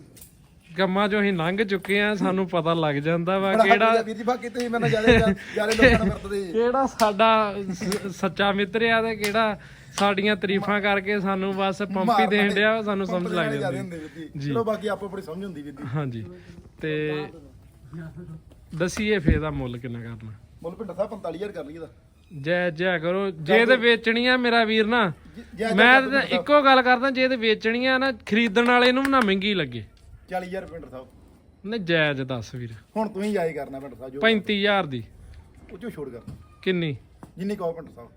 ਕੰਮਾਂ ਚੋਂ ਅਸੀਂ ਲੰਘ ਚੁੱਕੇ ਆ ਸਾਨੂੰ ਪਤਾ ਲੱਗ ਜਾਂਦਾ ਵਾ ਕਿਹੜਾ ਵੀਰ ਜੀ ਬਾਕੀ ਤੁਸੀਂ ਮੈਨੂੰ ਜ਼ਿਆਦਾ ਜ਼ਿਆਦਾ ਲੋਕਾਂ ਨੂੰ ਵਰਤਦੇ ਜੀ। ਕਿਹੜਾ ਸਾਡਾ ਸ- ਸੱਚਾ ਮਿੱਤਰ ਆ ਤੇ ਕਿਹੜਾ ਸਾਡੀਆਂ ਤਾਰੀਫਾਂ ਕਰਕੇ ਸਾਨੂੰ ਬਸ ਪੰਪ ਦੇਣ ਡਿਆ ਸਾਨੂੰ ਸਮਝ ਲੱਗ ਲੈਣੇ ਜ਼ਿਆਦੇ ਜਾਂਦੀ। ਹੁੰਦੇ ਵੀਰ ਜੀ। ਜੀ। ਚਲੋ ਬਾਕੀ ਆਪੋ ਆਪਣੀ ਸਮਝ ਹੁੰਦੀ ਵੀਰ ਜੀ ਹਾਂਜੀ। ਤੇ ਦਸੀਏ ਫੇਰ ਦਾ ਮੁੱਲ ਕਿੰਨਾ ਕਰਨਾ। ਮੁੱਲ ਪਿੰਡ ਸਾਹਿਬ 45000 ਕਰ ਲਈਏ ਦਾ ਜੈ ਜੈ ਕਰੋ। ਜੇ ਤੇ ਵੇਚਣੀ ਆ ਮੇਰਾ ਵੀਰ ਨਾ ਮੈਂ ਤਾਂ ਇੱਕੋ ਗੱਲ ਕਰਦਾ ਜੇ ਤੇ ਵੇਚਣੀ ਆ ਨਾ ਖਰੀਦਣ ਵਾਲੇ ਨੂੰ ਨਾ ਮਹਿੰਗੀ ਲੱਗੇ। 40000 ਪਿੰਡ ਸਾਹਿਬ। ਨਹੀਂ ਜਾਇਜ਼ ਦੱਸ ਵੀਰ। ਹੁਣ ਤੂੰ ਹੀ ਜਾਈ ਕਰਨਾ ਪਿੰਡ ਸਾਹਿਬ ਜੋ 35000 ਦੀ। ਉੱਚੋ ਛੋੜ ਕਰ। ਕਿੰਨੀ? ਜਿੰਨੀ ਕਹੋ ਪਿੰਡ ਸਾਹਿਬ।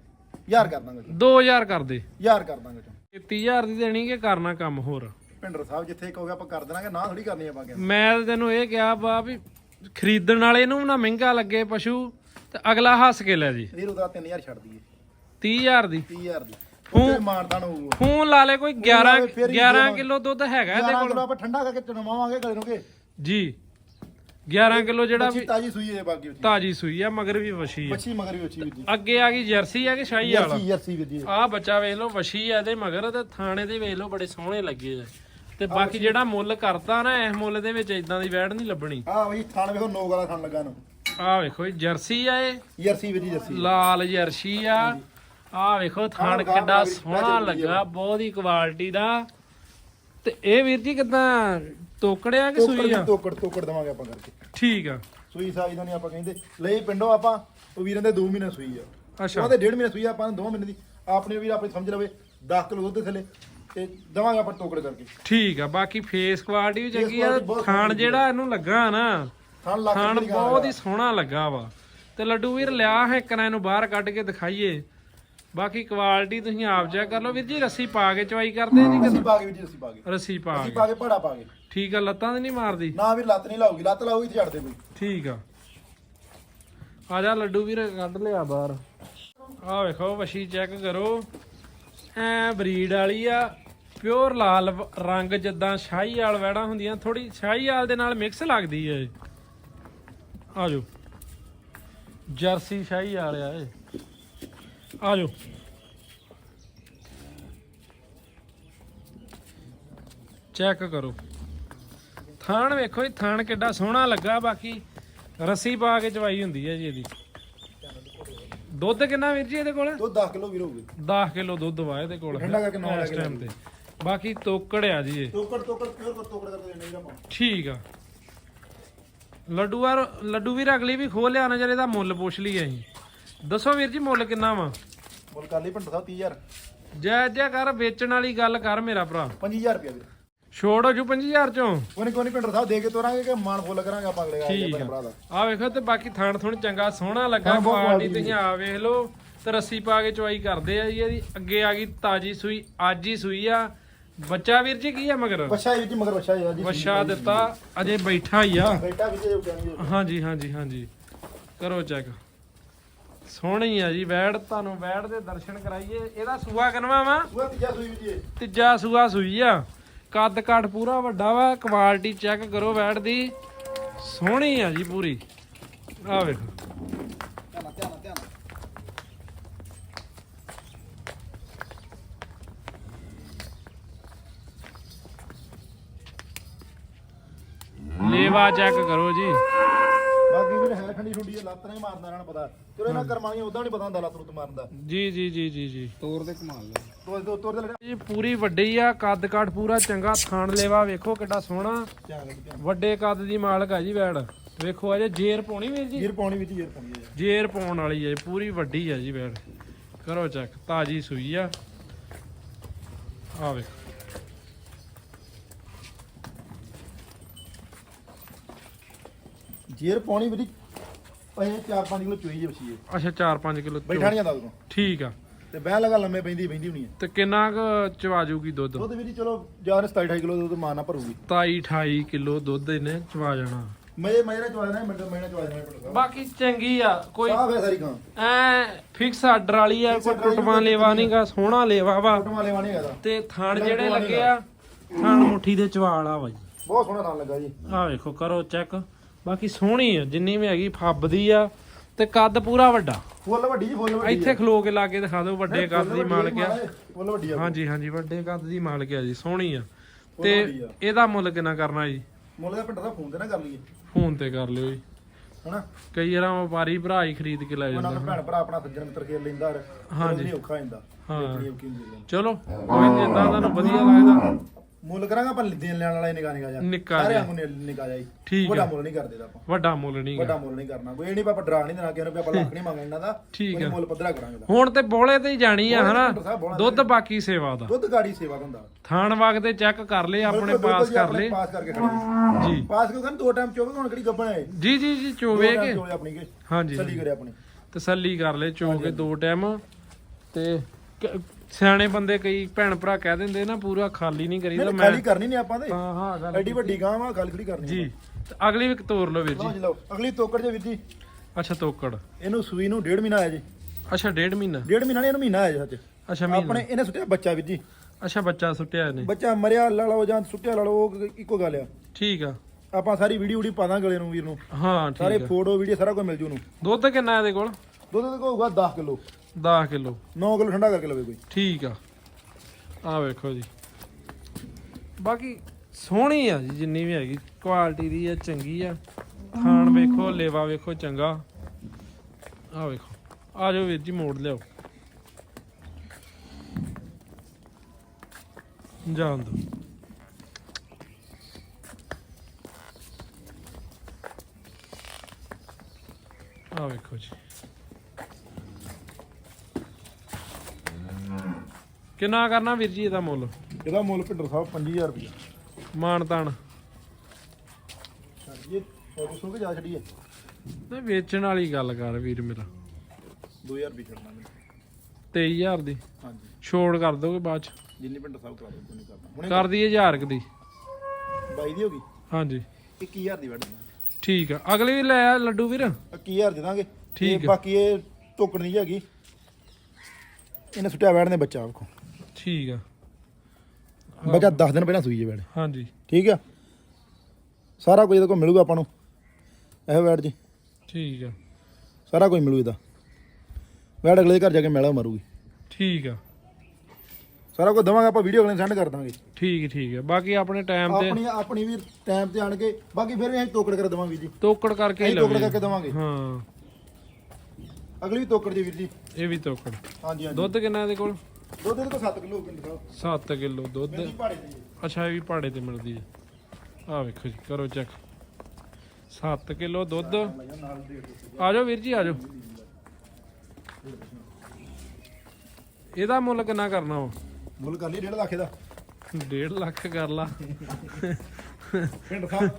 ਯਾਰ ਕਰ ਦਾਂਗੇ 2000 ਕਰ ਦੇ। ਯਾਰ ਕਰ ਦਾਂਗੇ ਚੋਂ। 30000 ਦੀ ਦੇਣੀ ਕਿ ਕਰਨਾ ਕੰਮ ਹੋਰ? ਪਿੰਡਰ ਸਾਹਿਬ ਜਿੱਥੇ ਕਹੋਗੇ ਆਪਾਂ ਕਰ ਦੇਣਾਗੇ ਨਾ ਥੋੜੀ ਕਰਨੀ ਆਪਾਂ ਮੈਂ ਤੈਨੂੰ ਇਹ ਕਿਹਾ ਬਾ ਵੀ ਖਰੀਦਣ ਵਾਲੇ ਨੂੰ ਨਾ ਮਹਿੰਗਾ ਲੱਗੇ ਪਸ਼ੂ। ਤੇ ਅਗਲਾ ਹੱਸ ਕੇ ਲੈ ਜੀ। ਵੀਰ ਉਹਦਾ 3000 ਛੱਡ ਦਈਏ। 30000 ਦੀ। 30000 ਦੀ। ਉੱਤੇ ਮਾਨਦਾਨ ਹੋਊਗਾ। ਫੋਨ ਲਾ ਲੈ ਕੋਈ 11 ਲਾਵੇ ਫਿਰ ਹੀ 11 ਦੇਵਾਂਗੇ। ਕਿਲੋ ਦੁੱਧ ਹੈਗਾ ਇਹਦੇ 11 ਕੋਲ। ਆਪਾਂ ਠੰਡਾ ਕਰਕੇ ਚਣਵਾਵਾਂਗੇ ਨੂੰ ਕਿ? ਜੀ। 11 ਕਿਲੋ ਜਿਹੜਾ ਵੀ ਤਾਜੀ ਸੂਈ ਹੈ ਬਾਕੀ ਤਾਜੀ ਸੂਈ ਆ ਮਗਰ ਵੀ ਵਸ਼ੀ ਆ। ਬੱਚੀ ਮਗਰ ਵੀ ਵੀਰ ਜੀ। ਅੱਗੇ ਆ ਗਈ ਜਰਸੀ ਆ ਕਿ ਸ਼ਾਹੀ ਵਾਲਾ। ਜਰਸੀ ਜਰਸੀ ਵੀਰ ਜੀ। ਆ ਬੱਚਾ ਵੇਖ ਲਓ ਵਸ਼ੀ ਆ ਇਹਦੇ ਮਗਰ ਤੇ ਥਾਣੇ ਦੇ ਵੇਖ ਲਓ ਬੜੇ ਸੋਹਣੇ ਲੱਗੇ ਆ। ਤੇ ਬਾਕੀ ਜਿਹੜਾ ਮੁੱਲ ਕਰਤਾ ਨਾ ਇਸ ਮੁੱਲ ਦੇ ਵਿੱਚ ਇਦਾਂ ਦੀ ਵੈੜ ਨਹੀਂ ਲੱਭਣੀ। ਆਹ ਬਈ ਥਣ ਵੇਖੋ ਨੋਕ ਵਾਲਾ ਥਣ ਲੱਗਾ ਨੂੰ ਆ ਵੇਖੋ ਇਹ ਜਰਸੀ ਆ ਇਹ। ਜਰਸੀ ਵੀਰ ਜੀ ਜਰਸੀ। ਲਾਲ ਜਰਸੀ ਆ। ਆ ਵੇਖੋ ਥਣ ਕਿੱਡਾ ਸੋਹਣਾ ਲੱਗਾ ਬਹੁਤ ਹੀ ਕੁਆਲਿਟੀ ਦਾ। ਤੇ ਇਹ ਵੀਰ ਜੀ ਕਿਦਾਂ ਤੋਕੜਿਆ ਕਿ ਸੂਈ ਆ ਤੋਕੜ ਤੋਕੜ ਦਵਾਂਗੇ ਆਪਾਂ ਕਰਕੇ। ਠੀਕ ਆ। ਸੂਈ ਸਾਈ ਦਾ ਨਹੀਂ ਆਪਾਂ ਕਹਿੰਦੇ। ਲਈ ਪਿੰਡੋਂ ਆਪਾਂ ਉਹ ਵੀਰਾਂ ਦੇ 2 ਮਹੀਨੇ ਸੂਈ ਆ। ਅੱਛਾ। ਉਹਦੇ 1.5 ਮਹੀਨੇ ਸੂਈ ਆ ਆਪਾਂ ਨੂੰ 2 ਮਹੀਨੇ ਦੀ। ਆਪਣੇ ਵੀਰ ਆਪਣੀ ਸਮਝ ਲਵੇ 10 ਕਿਲੋ ਦੁੱਧ ਥੱਲੇ ਤੇ ਦਵਾਂਗੇ ਆਪਾਂ ਟੋਕੜ ਕਰਕੇ। ਠੀਕ ਆ ਬਾਕੀ ਫੇਸ ਕੁਆਲਿਟੀ ਵੀ ਚੰਗੀ ਆ ਥਣ ਜਿਹੜਾ ਇਹਨੂੰ ਲੱਗਾ ਨਾ ਥਣ ਗਾਂ ਬਹੁਤ ਹੀ ਸੋਹਣਾ ਲੱਗਾ ਵਾ। ਤੇ ਲੱਡੂ ਵੀਰ ਲਿਆ ਹੈ ਕਰਾਂ ਇਹਨੂੰ ਬਾਹਰ ਕੱਢ ਕੇ ਦਿਖਾਈਏ। ਬਾਕੀ ਕੁਆਲਿਟੀ ਤੁਸੀਂ ਆਪ ਚੈੱਕ ਕਰ ਲਓ। ਵੀਰ ਜੀ ਰੱਸੀ ਪਾ ਕੇ ਚਵਾਈ ਕਰਦੇ ਨਹੀਂ ਅਸੀਂ ਪਾ ਕੇ ਵੀਰ ਜੀ ਅਸੀਂ ਪਾ ਕੇ। ਰੱਸੀ ਪਾ ਕੇ। ਪਾ ਕੇ ਪੜਾ ਪਾ ਕੇ। ਠੀਕ ਆ ਲੱਤਾਂ ਤੇ ਨਹੀਂ ਮਾਰਦੀ? ਨਾ ਵੀ ਲੱਤ ਨਹੀਂ ਲਾਉਗੀ ਲੱਤ ਲਾਉਗੀ ਤੇ ਛੱਡ ਦੇ ਬਈ ਠੀਕ ਆ। ਆ ਜਾ ਲੱਡੂ ਵੀਰ ਕੱਢ ਲਿਆ ਬਾਹਰ। ਆ ਵੇਖੋ ਵਸ਼ੀ ਚੈੱਕ ਕਰੋ। ਐ ਬਰੀਡ ਵਾਲੀ ਆ। ਪਿਓਰ ਲਾਲ ਰੰਗ ਜਿੱਦਾਂ ਸ਼ਾਹੀ ਵਾਲ ਵੈੜਾਂ ਹੁੰਦੀਆਂ। ਥੋੜੀ ਸ਼ਾਹੀ ਵਾਲ ਦੇ ਨਾਲ ਮਿਕਸ ਲੱਗਦੀ ਏ। ਆ ਜਾਓ ਜਰਸੀ ਸ਼ਾਹੀ ਵਾਲ ਆ ਇਹ। ਆ ਜਾਓ ਚੈੱਕ ਕਰੋ। ਥਾਣ ਵੇਖੋ ਇਹ ਥਾਣ ਕਿੱਡਾ ਸੋਹਣਾ ਲੱਗਾ ਬਾਕੀ ਰੱਸੀ ਪਾ ਕੇ ਚਵਾਈ ਹੁੰਦੀ ਹੈ ਜੀ ਇਹਦੀ। ਦੁੱਧ ਕਿੰਨਾ ਵੀਰ ਜੀ ਇਹਦੇ ਕੋਲ? ਉਹ 10 ਕਿਲੋ ਵੀਰ ਹੋਊਗੀ। 10 ਕਿਲੋ ਦੁੱਧ ਵਾ ਇਹਦੇ ਕੋਲ। ਠੰਡਾ ਕਰਕੇ ਨੌ ਲੈ ਇਸ ਕੇ ਟਾਈਮ ਤੇ। ਬਾਕੀ ਤੋਕੜ ਆ ਜੀ ਇਹ। ਤੋਕੜ ਤੋਕੜ ਪਿਓਰ ਕਰ ਤੋਕੜ ਕਰਕੇ ਦੇਣੇ ਆਪਾਂ। ਠੀਕ ਆ। ਲੱਡੂ ਲੱਡੂ ਵੀਰ ਅਗਲੀ ਵੀ ਖੋਲ ਲਿਆ ਨਾ ਜਰ ਇਹਦਾ ਮੁੱਲ ਪੁੱਛ ਲਈਏ ਅਸੀਂ। ਦੱਸੋ ਵੀਰ ਜੀ ਮੁੱਲ ਕਿੰਨਾ ਵਾ? ਬੋਲ ਕਰ ਲਈ ਪਿੰਡ ਸਾਹਿਬ 30000 ਜੈ ਜੈ ਕਰ ਵੇਚਣ ਵਾਲੀ ਗੱਲ ਕਰ ਮੇਰਾ ਭਰਾ। 5000 ਰੁਪਏ ਵੀਰ। ਛੋੜ ਹੋ ਜੂ 25000 ਚੋਂ? ਕੋਈ ਨਹੀਂ ਕੋਈ ਨਹੀਂ ਸਾਹਿਬ ਦੇ ਕੇ ਤੋਰਾਂਗੇ ਕਿ ਮਾਨ ਫੁੱਲ ਕਰਾਂਗੇ ਆਪਾਂ ਅਗਲੇ ਠੀਕ ਆ। ਭਰਾ ਦਾ। ਆ ਵੇਖੋ ਤੇ ਬਾਕੀ ਥਾਣ ਥੁਣ ਚੰਗਾ ਸੋਹਣਾ ਲੱਗਾ ਕੁਆਲਿਟੀ ਤੁਸੀਂ ਆ। ਵੇਖ ਲਓ ਤੇ ਰੱਸੀ ਪਾ ਕੇ ਚਵਾਈ ਕਰਦੇ ਆ ਜੀ ਇਹਦੀ ਅੱਗੇ ਆ ਗਈ ਤਾਜੀ ਸੂਈ ਅੱਜ ਹੀ ਸੂਈ ਆ। ਬੱਚਾ ਵੀਰ ਜੀ ਕੀ ਆ ਮਗਰ? ਬੱਛਾ ਜੀ ਮਗਰ ਬੱਛਾ ਜੀ ਜੀ ਵਛਾ ਦਿੱਤਾ ਅਜੇ ਬੈਠਾ ਹੀ ਆ। ਬੇਟਾ ਵੀ ਜੇ ਉਗਾਣੀ ਹਾਂਜੀ ਹਾਂਜੀ ਹਾਂਜੀ। ਕਰੋ ਚੈੱਕ ਸੋਹਣੀ ਆ ਜੀ ਵੈੜ ਤੁਹਾਨੂੰ ਵੈੜ ਦੇ ਦਰਸ਼ਨ ਕਰਾਈਏ। ਇਹਦਾ ਸੂਆ ਕਨਵਾ ਵਾ? ਉਹ ਤੀਜਾ ਸੂਈ ਵੀ ਜੀ। ਤੀਜਾ ਸੂਆ ਸੂਈ ਆ। ਕੱਦ ਕਾਠ ਪੂਰਾ ਵੱਡਾ ਵਾ ਕੁਆਲਿਟੀ ਚੈੱਕ ਕਰੋ ਵੈੜ ਦੀ। ਸੋਹਣੀ ਆ ਜੀ ਪੂਰੀ। ਆ ਵੇਖੋ ਧਿਆਨ ਨਾਲ, ਧਿਆਨ ਨਾਲ, ਧਿਆਨ ਨਾਲ। ਲੇਵਾ ਚੈੱਕ ਕਰੋ ਜੀ। ਬਾਕੀ ਵੀਰ ਹੈ ਠੁੰਡੀ ਹੈ, ਲੱਤ ਨਹੀਂ ਮਾਰਦਾ ਇਹਨਾਂ ਨੂੰ ਪਤਾ। ਚਲੋ ਇਹਨਾਂ ਕਰਮਾਂੀਆਂ ਉਦਾਂ ਨਹੀਂ ਪਤਾ ਹੁੰਦਾ ਲੱਤ ਨੂੰ ਮਾਰਨ ਦਾ। ਜੀ ਜੀ ਜੀ ਜੀ ਜੀ। ਤੋਰ ਦੇ ਕਮਾਲ ਲੈ ਤੋਰ ਦੋ ਤੋਰ ਦੇ ਜੀ ਪੂਰੀ ਵੱਡੀ ਆ ਕੱਦ ਕਾਠ ਪੂਰਾ ਚੰਗਾ ਥਾਣ ਲੇਵਾ ਵੇਖੋ ਕਿੱਡਾ ਸੋਹਣਾ। ਵੱਡੇ ਕੱਦ ਦੀ ਮਾਲਕ ਆ ਜੀ ਵੈੜ। ਵੇਖੋ ਅਜੇ ਜੇਰ ਪਾਉਣੀ ਵੀਰ ਜੀ? ਜੀਰ ਪਾਉਣੀ ਵਿੱਚ ਜੀਰ ਪਾਉਣੀ ਹੈ ਜੇਰ ਪਾਉਣ ਵਾਲੀ ਹੈ ਪੂਰੀ ਵੱਡੀ ਹੈ ਜੀ ਵੈੜ। ਕਰੋ ਚੈੱਕ ਤਾਜੀ ਸੂਈ ਆ। ਆ ਵੇਖੋ। ਜੀਰ ਪਾਉਣੀ ਵਿੱਚ ਪਏ 4-5 ਕਿਲੋ ਚੋਈ ਜੇ ਵਸੀ ਹੈ ਅੱਛਾ 4-5 ਕਿਲੋ ਬੈਠਾ ਨਹੀਂ ਜਾਂਦਾ ਉਦੋਂ ਠੀਕ ਆ। ਤੇ ਬਹਿ ਲਗਾ ਲੰਮੇ ਪੈਂਦੀ ਪੈਂਦੀ ਹੋਣੀ ਹੈ ਤੇ ਕਿੰਨਾ ਕੁ ਚਵਾ ਜੂਗੀ ਦੁੱਧ? ਉਹਦੇ ਵਿੱਚ ਚਲੋ ਜਾਨ 27 ਕਿਲੋ ਦੁੱਧ ਮਾਰਨਾ ਭਰੂਗੀ। 27 28 ਕਿਲੋ ਦੁੱਧ ਇਹਨੇ ਚਵਾ ਜਾਣਾ। ਮਜੇ ਨਾਲ ਚਵਾ ਦੇਣਾ ਮਿੰਟ ਮਹੀਨੇ ਚਵਾ ਦੇਣਾ ਬਾਕੀ ਚੰਗੀ ਆ ਕੋਈ ਸਾਫ਼ ਹੈ ਸਾਰੀ ਗਾਂ ਐ ਫਿਕਸ ਆਰਡਰ ਵਾਲੀ ਆ ਕੋਈ ਟੁੱਟਵਾਂ ਲੇਵਾ ਨਹੀਂਗਾ ਸੋਹਣਾ ਲੇਵਾ ਵਾ। ਫੋਟੋ ਵਾਲੇ ਵਾਣੀ ਹੈਗਾ। ਤੇ ਥਣ ਜਿਹੜੇ ਲੱਗੇ ਆ ਥਣ ਮੁੱਠੀ ਦੇ ਚਵਾਲ ਆ ਜੀ ਬਹੁਤ ਸੋਹਣਾ ਥਾਂ ਲੱਗਾ ਜੀ। ਆ ਵੇਖੋ ਕਰੋ ਚੈੱਕ ਬਾਕੀ ਸੋਹਣੀ ਆ ਜਿੰਨੀ ਵੀ ਹੈਗੀ ਫੱਬਦੀ ਆ ਤੇ ਕੱਦ ਪੂਰਾ ਵੱਡਾ। ਫੁੱਲ ਵੱਡੀ ਜੀ ਫੁੱਲ ਵੱਡੀ ਇੱਥੇ ਖਲੋ ਕੇ ਲਾ ਕੇ ਦਿਖਾ ਦਿਓ ਵੱਡੇ ਕੱਦ ਦੀ ਮਾਲਕ ਆ। ਫੁੱਲ ਵੱਡੀ ਆ। ਹਾਂਜੀ ਹਾਂਜੀ ਵੱਡੇ ਕੱਦ ਦੀ ਮਾਲਕ ਆ ਜੀ ਸੋਹਣੀ ਆ। ਤੇ। ਇਹਦਾ ਮੁੱਲ ਕਿੰਨਾ ਕਰਨਾ ਜੀ? ਮੁੱਲ ਦਾ ਪਿੰਡਰ ਦਾ ਫੋਨ ਤੇ ਨਾ ਕਰ ਲਈਏ। ਫੋਨ ਤੇ ਕਰ ਲਿਓ ਜੀ। ਹਨਾ? ਕਈ ਵਾਰ ਵਪਾਰੀ ਭਰਾ ਹੀ ਖਰੀਦ ਕੇ ਲੈ ਉਹਨਾਂ ਜਾਂਦਾ। ਦਾ ਭੈਣ ਭਰਾ ਆਪਣਾ ਸੱਜਣ ਮਿੱਤਰ ਕੇ ਲੈਂਦਾ ਹਾਂਜੀ। ਨਹੀਂ ਔਖਾ ਹੁੰਦਾ। ਹਾਂ। ਚਲੋ ਕੋਈ ਜਿੱਦਾਂ ਤੁਹਾਨੂੰ ਵਧੀਆ ਲੱਗਦਾ। ਮੁੱਲ ਕਰਾਂਗਾ ਆਪਾਂ ਦੇਣ ਲੈਣ ਵਾਲਾ ਹੀ ਨਿਕਾ ਨਿਕਾ ਜਾ ਨਿੱਕਾ ਸਾਰੇ ਜਿਹਾ। ਵਾਂਗੂ ਨਿਕਾ ਜਾਈ ਠੀਕ ਵੱਡਾ ਆ। ਮੁੱਲ ਨਹੀਂ ਕਰਦੇ ਦਾ ਆਪਾਂ। ਵੱਡਾ ਮੁੱਲ ਨਹੀਂ ਵੱਡਾ ਮੁੱਲ ਨਹੀਂ ਕਰਨਾ। ਕੋਈ ਇਹ ਨਹੀਂ ਆਪਾਂ ਡਰਾ ਨਹੀਂ ਦੇਣਾ ਕਿਸੇ ਨੂੰ ਵੀ ਆਪਾਂ ਲੱਖ ਨਹੀਂ ਮੰਗਣਾ ਇਹਨਾਂ ਦਾ। ਠੀਕ ਕੋਈ ਆ। ਮੁੱਲ ਪੱਧਰਾ ਕਰਾਂਗੇ ਦਾ ਹੁਣ ਤੇ ਬੋਲੇ ਤੇ ਹੀ ਜਾਣੀ ਆ ਹਨਾ? ਡਾਕਟਰ ਸਾਹਿਬ ਬੋਲਾਂ। ਦੁੱਧ ਬਾਕੀ ਸੇਵਾ ਦਾ। ਦੁੱਧ ਗਾੜੀ ਸੇਵਾ ਦਾ ਹੁੰਦਾ? ਥਾਣ ਵਗ ਤੇ ਚੈੱਕ ਕਰ ਲਏ ਆਪਣੇ ਬਿਲਕੁਲ, ਪਾਸ ਜੀ, ਕਰ ਆਪਣੇ ਲਏ। ਪਾਸ ਕਰਕੇ ਖੜੀ ਜੀ। ਪਾਸ ਕਿਉਂ ਕਰਨ? ਦੋ ਟਾਈਮ ਚੋਵੇ ਹੁਣ ਕਿਹੜੀ ਗੱਬਣ ਹੈ ਜੀ ਜੀ ਜੀ ਚੋਵੇ ਕੇ। ਚੋਵੇ ਆਪਣੀ ਕੇ। ਹਾਂਜੀ ਸੱਲੀ ਕਰੇ ਆਪਣੀ। ਤਸੱਲੀ ਕਰ ਲੈ ਚੋ ਕੇ ਦੋ ਟਾਈਮ। ਤੇ ਕ- ਸਿਆਣੇ ਬੰਦੇ ਕਈ ਭੈਣ ਭਰਾ ਕਹਿ ਦਿੰਦੇ ਨਾ ਪੂਰਾ ਖਾਲੀ ਨਹੀਂ ਕਰੀਦਾ ਨਹੀਂ ਮੈਂ ਖਾਲੀ ਕਰਨੀ ਨਹੀਂ ਆਪਾਂ ਦੇ ਹਾਂ ਹਾਂ ਗੱਲ ਐਡੀ ਵੱਡੀ ਗਾਂ ਵਾ ਖਾਲੀ ਖੜੀ ਕਰਨੀ ਜੀ। ਤੇ ਅਗਲੀ ਵੀ ਤੋਰ ਲਓ ਵੀਰ ਲਓ ਜੀ ਜੀ ਲਓ। ਅਗਲੀ ਤੋਕੜ ਜੇ ਵੀਰ ਜੀ। ਅੱਛਾ ਤੋਕੜ। ਇਹਨੂੰ ਸੂਈ ਨੂੰ ਡੇਢ ਮਹੀਨਾ ਆਇਆ ਜੀ। ਅੱਛਾ ਡੇਢ ਮਹੀਨਾ। ਡੇਢ ਮਹੀਨਾ ਨਹੀਂ ਇਹਨੂੰ ਮਹੀਨਾ ਆਇਆ ਜੀ ਸੱਚ। ਅੱਛਾ ਮਹੀਨਾ। ਆਪਣੇ ਇਹਨੇ ਸੁੱਟਿਆ ਬੱਚਾ ਵੀਰ ਜੀ। ਅੱਛਾ ਬੱਚਾ ਸੁੱਟਿਆ ਇਹਨੇ। ਬੱਚਾ ਮਰਿਆ ਲਾ ਲਓ ਜਾਂ ਸੁੱਟਿਆ ਲਾ ਲਓ ਉਹ ਇੱਕੋ ਗੱਲ ਆ। ਠੀਕ ਆ। ਆਪਾਂ ਸਾਰੀ ਵੀਡੀਓ ਉਡੀ ਪਾ ਦਾਂਗੇ ਗਲੇ ਨੂੰ ਵੀਰ ਨੂੰ। ਹਾਂ ਸਾਰੇ ਠੀਕ ਆ। ਫੋਟੋ ਵੀਡੀਓ ਸਾਰਾ ਕੁਝ ਮਿਲ ਜੂ ਨੂੰ ਦੁੱਧ ਕਿੰਨਾ ਇਹਦੇ ਕੋਲ? ਦੁੱਧ ਦੇ ਹੋਊਗਾ 10 ਕਿਲੋ। 10 ਕਿਲੋ। 9 ਕਿਲੋ ਠੰਡਾ ਕਰਕੇ ਲਵੇ ਕੋਈ। ਠੀਕ ਆ। ਆ ਵੇਖੋ ਜੀ। ਬਾਕੀ ਸੋਹਣੀ ਆ ਜੀ ਜਿੰਨੀ ਵੀ ਹੈਗੀ। ਕੁਆਲਿਟੀ ਦੀ ਆ ਚੰਗੀ ਆ। ਖਾਣ ਵੇਖੋ ਲੇਵਾ ਵੇਖੋ ਚੰਗਾ। ਆ ਵੇਖੋ। ਆ ਜਾਓ ਵੀਰ ਜੀ ਮੋੜ ਲਿਆਓ। ਜਾਣ ਦੋ ਆ ਵੇਖੋ ਜੀ। ਕਿੰਨਾ ਕਰਨਾ ਵੀਰ ਜੀ ਇਹਦਾ ਮੁੱਲ? ਇਹਦਾ ਮੁੱਲ ਭਿੰਡਰ ਸਾਹਿਬ 5000 ਰੁਪਏ ਮਾਨ ਤਾਨ ਛੱਡੀਏ ਫੋਟੋ ਸੋ ਕੇ ਜਾ ਛੱਡੀਏ। ਤੇ ਵੇਚਣ ਵਾਲੀ ਗੱਲ ਕਰ ਵੀਰ ਮੇਰਾ। 2000 ਰੁਪਏ ਛੱਡਣਾ ਮੈਂ। 23000 ਦੀ? ਹਾਂਜੀ। ਛੋੜ ਕਰ ਦੋਗੇ ਬਾਅਦ ਚ? ਜਿੰਨੀ ਭਿੰਡਰ ਸਾਹਿਬ ਕਰਾ ਦੋ ਕੋਈ ਨਹੀਂ ਕਰਨਾ ਹੁਣੇ ਕਰ ਦਈਏ 1000 ਕੁ ਦੀ। 22 ਦੀ ਹੋ ਗਈ? ਹਾਂਜੀ। 21000 ਦੀ ਵੱਢ ਠੀਕ ਆ। ਅਗਲੀ ਵੀ ਲੈ ਆ ਲੱਡੂ ਵੀਰ। 21000 ਦੇ ਦਾਂਗੇ। ਠੀਕ ਤੇ। ਬਾਕੀ ਇਹ ਟੋਕਣ ਨਹੀਂ ਹੈਗੀ। ਇਹਨੇ ਸੁੱਟਿਆ ਬੈਠ ਨੇ ਬੱਚਾ ਵੇਖੋ। ਠੀਕ ਆ। ਬੱਚਾ 10 ਦਿਨ ਪਹਿਲਾਂ ਸੂਈ ਜੇ ਹਾਂਜੀ। ਠੀਕ ਆ। ਸਾਰਾ ਕੁਝ ਇਹਦੇ ਕੋਲ ਮਿਲੂਗਾ ਆਪਾਂ ਨੂੰ। ਇਹ ਬੈਠ ਜੀ। ਠੀਕ ਆ। ਸਾਰਾ ਕੁਝ ਮਿਲੂ ਇਹਦਾ। ਬੈਠ ਅਗਲੇ ਦੇ ਘਰ ਜਾ ਕੇ ਮੇਲਾ ਮਾਰੂਗੀ। ਠੀਕ ਆ। ਸਾਰਾ ਕੁਝ ਦਵਾਂਗੇ ਆਪਾਂ ਵੀਡੀਓ ਅਗਲੇ ਸੈਂਡ ਕਰ ਦਾਂਗੇ। ਠੀਕ ਠੀਕ ਆ। ਬਾਕੀ ਆਪਣੇ ਟਾਈਮ ਤੇ ਆਪਣੀ ਆਪਣੀ ਵੀ ਟਾਈਮ ਤੇ ਆਣ ਕੇ ਬਾਕੀ ਫਿਰ ਅਸੀਂ ਤੋਕੜ ਕਰ ਦਵਾਂਗੇ ਜੀ। ਤੋਕੜ ਕਰਕੇ ਹੀ ਅਸੀਂ ਤੋਕੜ ਕਰਕੇ ਦਵਾਂਗੇ। ਹਾਂ। ਅਗਲੀ ਵੀ ਤੋਕੜ ਜੀ ਵੀਰ ਜੀ। ਇਹ ਵੀ ਤੋਕੜ। ਹਾਂਜੀ ਹਾਂਜੀ। ਦੁੱਧ ਕਿੰਨਾ ਇਹਦੇ ਕੋਲ? ਦੁੱਧ ਇਹਦੇ ਕੋਲ 7 ਕਿਲੋ ਪਿੰਡ ਸਾਹਿਬ 7 ਕਿਲੋ ਦੁੱਧ। ਪਹਾੜੇ। ਅੱਛਾ ਇਹ ਵੀ ਪਹਾੜੇ ਤੇ ਮਿਲਦੀ ਹੈ। ਆ ਵੇਖੋ ਜੀ ਕਰੋ ਚੈੱਕ 7 ਕਿਲੋ ਦੁੱਧ। ਆ ਜਾਓ ਵੀਰ ਜੀ ਆ ਜਾਓ ਇਹਦਾ ਮੁੱਲ ਕਿੰਨਾ ਕਰਨਾ ਵਾ? ਮੁੱਲ ਕਰ ਲਈ 1.5 ਲੱਖ ਦਾ 1.5 ਲੱਖ ਕਰ ਲਾ। ਪਿੰਡ ਸਾਹਿਬ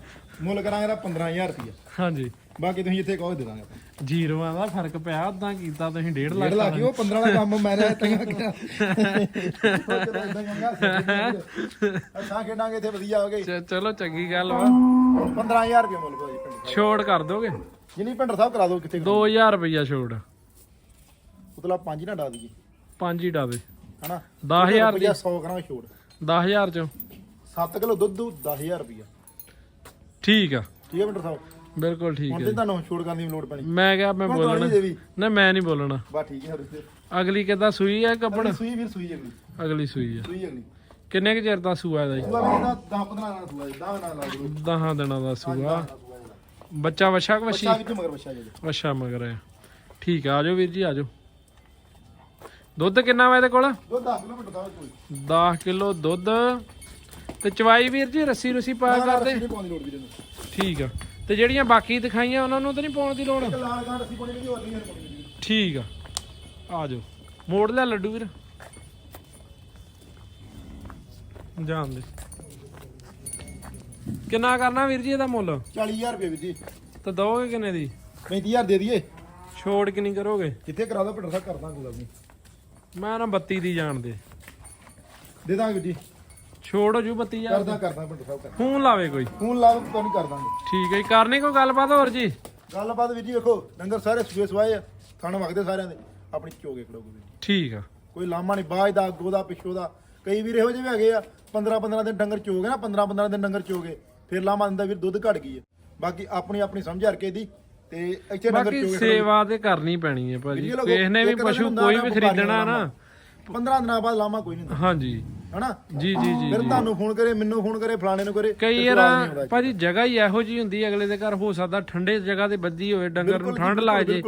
ਮੁੱਲ ਕਰਾਂਗੇ ਦਾ 15000 ਰੁਪਏ ਹਾਂਜੀ। ਬਾਕੀ ਤੁਸੀਂ ਇੱਥੇ ਕਹੋ ਦੇ ਦਾਂਗੇ ਆਪਾਂ। ਜੀਰੋਆਂ ਦਾ ਫ਼ਰਕ ਪਿਆ ਉਦਾਂ ਕੀਤਾ ਤੁਸੀਂ 1.5 1.5 ਲੱਖ ਲੱਖ ਹੀ ਉਹ 15 ਵਾਲਾ ਕੰਮ ਮੈਂ ਰਹਿ ਤੰਗਾ ਕਿਹਾ ਅਸਾਂ ਖੇਡਾਂਗੇ ਇੱਥੇ ਵਧੀਆ ਹੋ ਗਈ। ਚ- ਚਲੋ ਚੰਗੀ ਗੱਲ ਵਾ। 15000 ਰੁਪਏ ਮੁੱਲ ਭਾਜੀ ਪਿੰਡ ਛੋੜ ਕਰ ਦੋਗੇ? ਜਿੰਨੀ ਪਿੰਡ ਸਾਹਿਬ ਕਰਾ ਦਿਓ ਕਿੱਥੇ 2000 ਰੁਪਈਆ ਛੋੜ। ਉਤਲਾ ਪੰਜ ਹੀ ਨਾ ਡਾ ਦਈਏ। ਪੰਜ ਹੀ ਡਾਵੇ ਹਨਾ? 10000 ਦੀ। 100 ਗ੍ਰਾਮ ਛੋੜ। 10000 ਚੋਂ। 7 ਕਿਲੋ ਦੁੱਧ 10000 ਰੁਪਏ ਠੀਕ ਆ। ਠੀਕ ਹੈ ਪਿੰਡ ਸਾਹਿਬ? ਬਿਲਕੁਲ ਠੀਕ ਹੁਣ ਹੈ ਤੇ ਤੁਹਾਨੂੰ ਛੋੜ ਕਰਨ ਦੀ ਲੋੜ ਪੈਣੀ। ਮੈਂ ਕਿਹਾ ਮੈਂ ਹੁਣ ਬੋਲਣਾ। ਦੇਵੀ ਨਾ ਮੈਂ ਨਹੀਂ ਬੋਲਣਾ। ਬਾ ਠੀਕ ਹੈ ਰਿਸ਼ਤੇ ਅਗਲੀ ਕਿੱਦਾਂ ਸੂਈ ਹੈ ਕੱਪੜ? ਸੂਈ ਵੀਰ ਸੂਈ ਅਗਲੀ। ਅਗਲੀ ਸੂਈ ਆ। ਸੂਈ ਅਗਲੀ। ਕਿੰਨੇ ਕੁ ਚਿਰ ਦਾ ਸੂਆ ਇਹਦਾ ਜੀ? ਸੂਆ ਵੀ ਦਾ 10 15 ਨਾਲ ਸੂਆ 10 ਨਾਲ ਲਾ ਦਿਓ 10 ਦਿਨਾਂ ਦਾ ਸੂਆ ਬੱਚਾ ਵਛਾ ਕਿ ਵਛੀ? ਬੱਚਾ ਵਿੱਚ ਮਗਰ ਬੱਚਾ ਜੀ। ਵਛਾ ਮਗਰ ਆ। ਠੀਕ ਆ ਆਜੋ ਵੀਰ ਜੀ ਆਜੋ ਦੁੱਧ ਕਿੰਨਾ ਵਾ ਇਹਦੇ ਕੋਲ? ਦੁੱਧ 10 ਕਿਲੋ ਦਾ ਕੋਈ 10 ਕਿਲੋ ਦੁੱਧ। ਤੇ ਚਵਾਈ ਵੀਰ ਜੀ ਰੱਸੀ ਰੁਸੀ ਪਾ ਕਰਦੇ? ਨਹੀਂ ਪਾਉਣ ਦੀ ਲੋੜ ਵੀਰ ਨੂੰ ਠੀਕ ਆ। ਤੇ ਜਿਹੜੀਆਂ ਬਾਕੀ ਦਿਖਾਈਆਂ ਉਹਨਾਂ ਨੂੰ ਤਾਂ ਨਹੀਂ ਪਾਉਣ ਦੀ ਲੋੜ? ਇੱਕ ਲਾਲ ਗਾਂ ਅਸੀਂ ਪਾਉਣੀ ਵੀ ਹੋਰ ਨਹੀਂ ਪਾਉਣੀ ਵੀਰ। ਠੀਕ ਆ। ਆਜੋ ਮੋੜ ਲੈ ਲੱਡੂ ਵੀਰ। ਜਾਣ ਦੇ। ਕਿੰਨਾ ਕਰਨਾ ਵੀਰ ਜੀ ਇਹਦਾ ਮੁੱਲ? 40000 ਰੁਪਏ ਵੀਰ ਜੀ। ਤੇ ਦੋਗੇ ਕਿੰਨੇ ਦੀ? 35000 ਦੇ ਦਈਏ। ਛੋੜ ਕਿੰਨੀ ਕਰੋਗੇ? ਜਿੱਥੇ ਕਰਾ ਦੋ ਪਿੰਡ ਸਾਹਿਬ ਗੱਲ ਨਹੀਂ ਮੈਂ ਨਾ 32 ਦੀ ਜਾਣ ਦੇ। ਦੇ ਦਾਂਗੇ ਵੀਰ ਜੀ। ਛੋੜ ਹੋ ਜੂ 32000 ਕਰਦਾ ਕਰਦਾ ਪਿੰਡ ਸਾਹਿਬ ਕਰਦਾ। ਫੋਨ ਲਾਵੇ ਕੋਈ। ਫੋਨ ਲਾ ਕੇ ਨਹੀਂ ਕਰ ਦਾਂਗੇ ਠੀਕ ਹੈ ਜੀ ਕਰਨੀ ਕੋਈ ਗੱਲਬਾਤ ਹੋਰ ਜੀ? ਗੱਲਬਾਤ ਵੀਰ ਜੀ ਵੇਖੋ ਡੰਗਰ ਸਾਰੇ ਸੂਏ ਸਵਾਏ ਆ ਵਗਦੇ ਸਾਰਿਆਂ ਦੇ ਆਪਣੀ ਚੋਗੇ ਖੜੋਗੇ ਵੀਰ ਠੀਕ ਆ। ਕੋਈ ਲਾਮਾ ਨਹੀਂ ਬਾਜ ਦਾ ਅੱਗੋਂ ਦਾ ਪਿੱਛੋਂ ਦਾ। ਕਈ ਵੀਰ ਇਹੋ ਜਿਹੇ ਵੀ ਹੈਗੇ ਆ 15 15 ਦਿਨ ਡੰਗਰ ਚੋਗੇ ਨਾ 15 15 ਦਿਨ ਡੰਗਰ ਚੋਗੇ ਫਿਰ ਲਾਮਾ ਦਿੰਦਾ ਵੀਰ ਦੁੱਧ ਘਟ ਗਈ ਹੈ ਬਾਕੀ ਆਪਣੀ ਆਪਣੀ ਸਮਝ ਹਰ ਕੇ ਦੀ ਤੇ ਇੱਥੇ ਡੰਗਰ ਬਾਕੀ ਚੋਗੇ ਸੇਵਾ ਤੇ ਕਰਨੀ ਪੈਣੀ ਹੈ ਭਾਜੀ। ਕਿਸੇ ਨੇ ਵੀ ਪਸ਼ੂ ਕੋਈ ਵੀ ਖਰੀਦਣਾ ਨਾ 15 ਦਿਨਾਂ ਬਾਅਦ ਲਾਮਾ ਕੋਈ ਨਹੀਂ ਹੁੰਦਾ। ਹਾਂਜੀ। ਹਨਾ? ਜੀ ਜੀ ਜੀ ਫਿਰ ਤੁਹਾਨੂੰ ਫੋਨ ਕਰੇ ਮੈਨੂੰ ਫੋਨ ਕਰੇ ਫਲਾਣੇ ਨੂੰ ਕਰੇ ਕਈ ਯਾਰ ਆਉਂਦਾ। ਭਾਜੀ ਜਗ੍ਹਾ ਹੀ ਇਹੋ ਜੀ ਹੁੰਦੀ ਅਗਲੇ ਦੇ ਘਰ ਹੋ ਸਕਦਾ ਠੰਡੇ ਜਗ੍ਹਾ ਤੇ ਬੱਜੀ ਹੋਵੇ ਡੰਗਰ ਨੂੰ ਠੰਡ ਲੱਗ ਜੇ।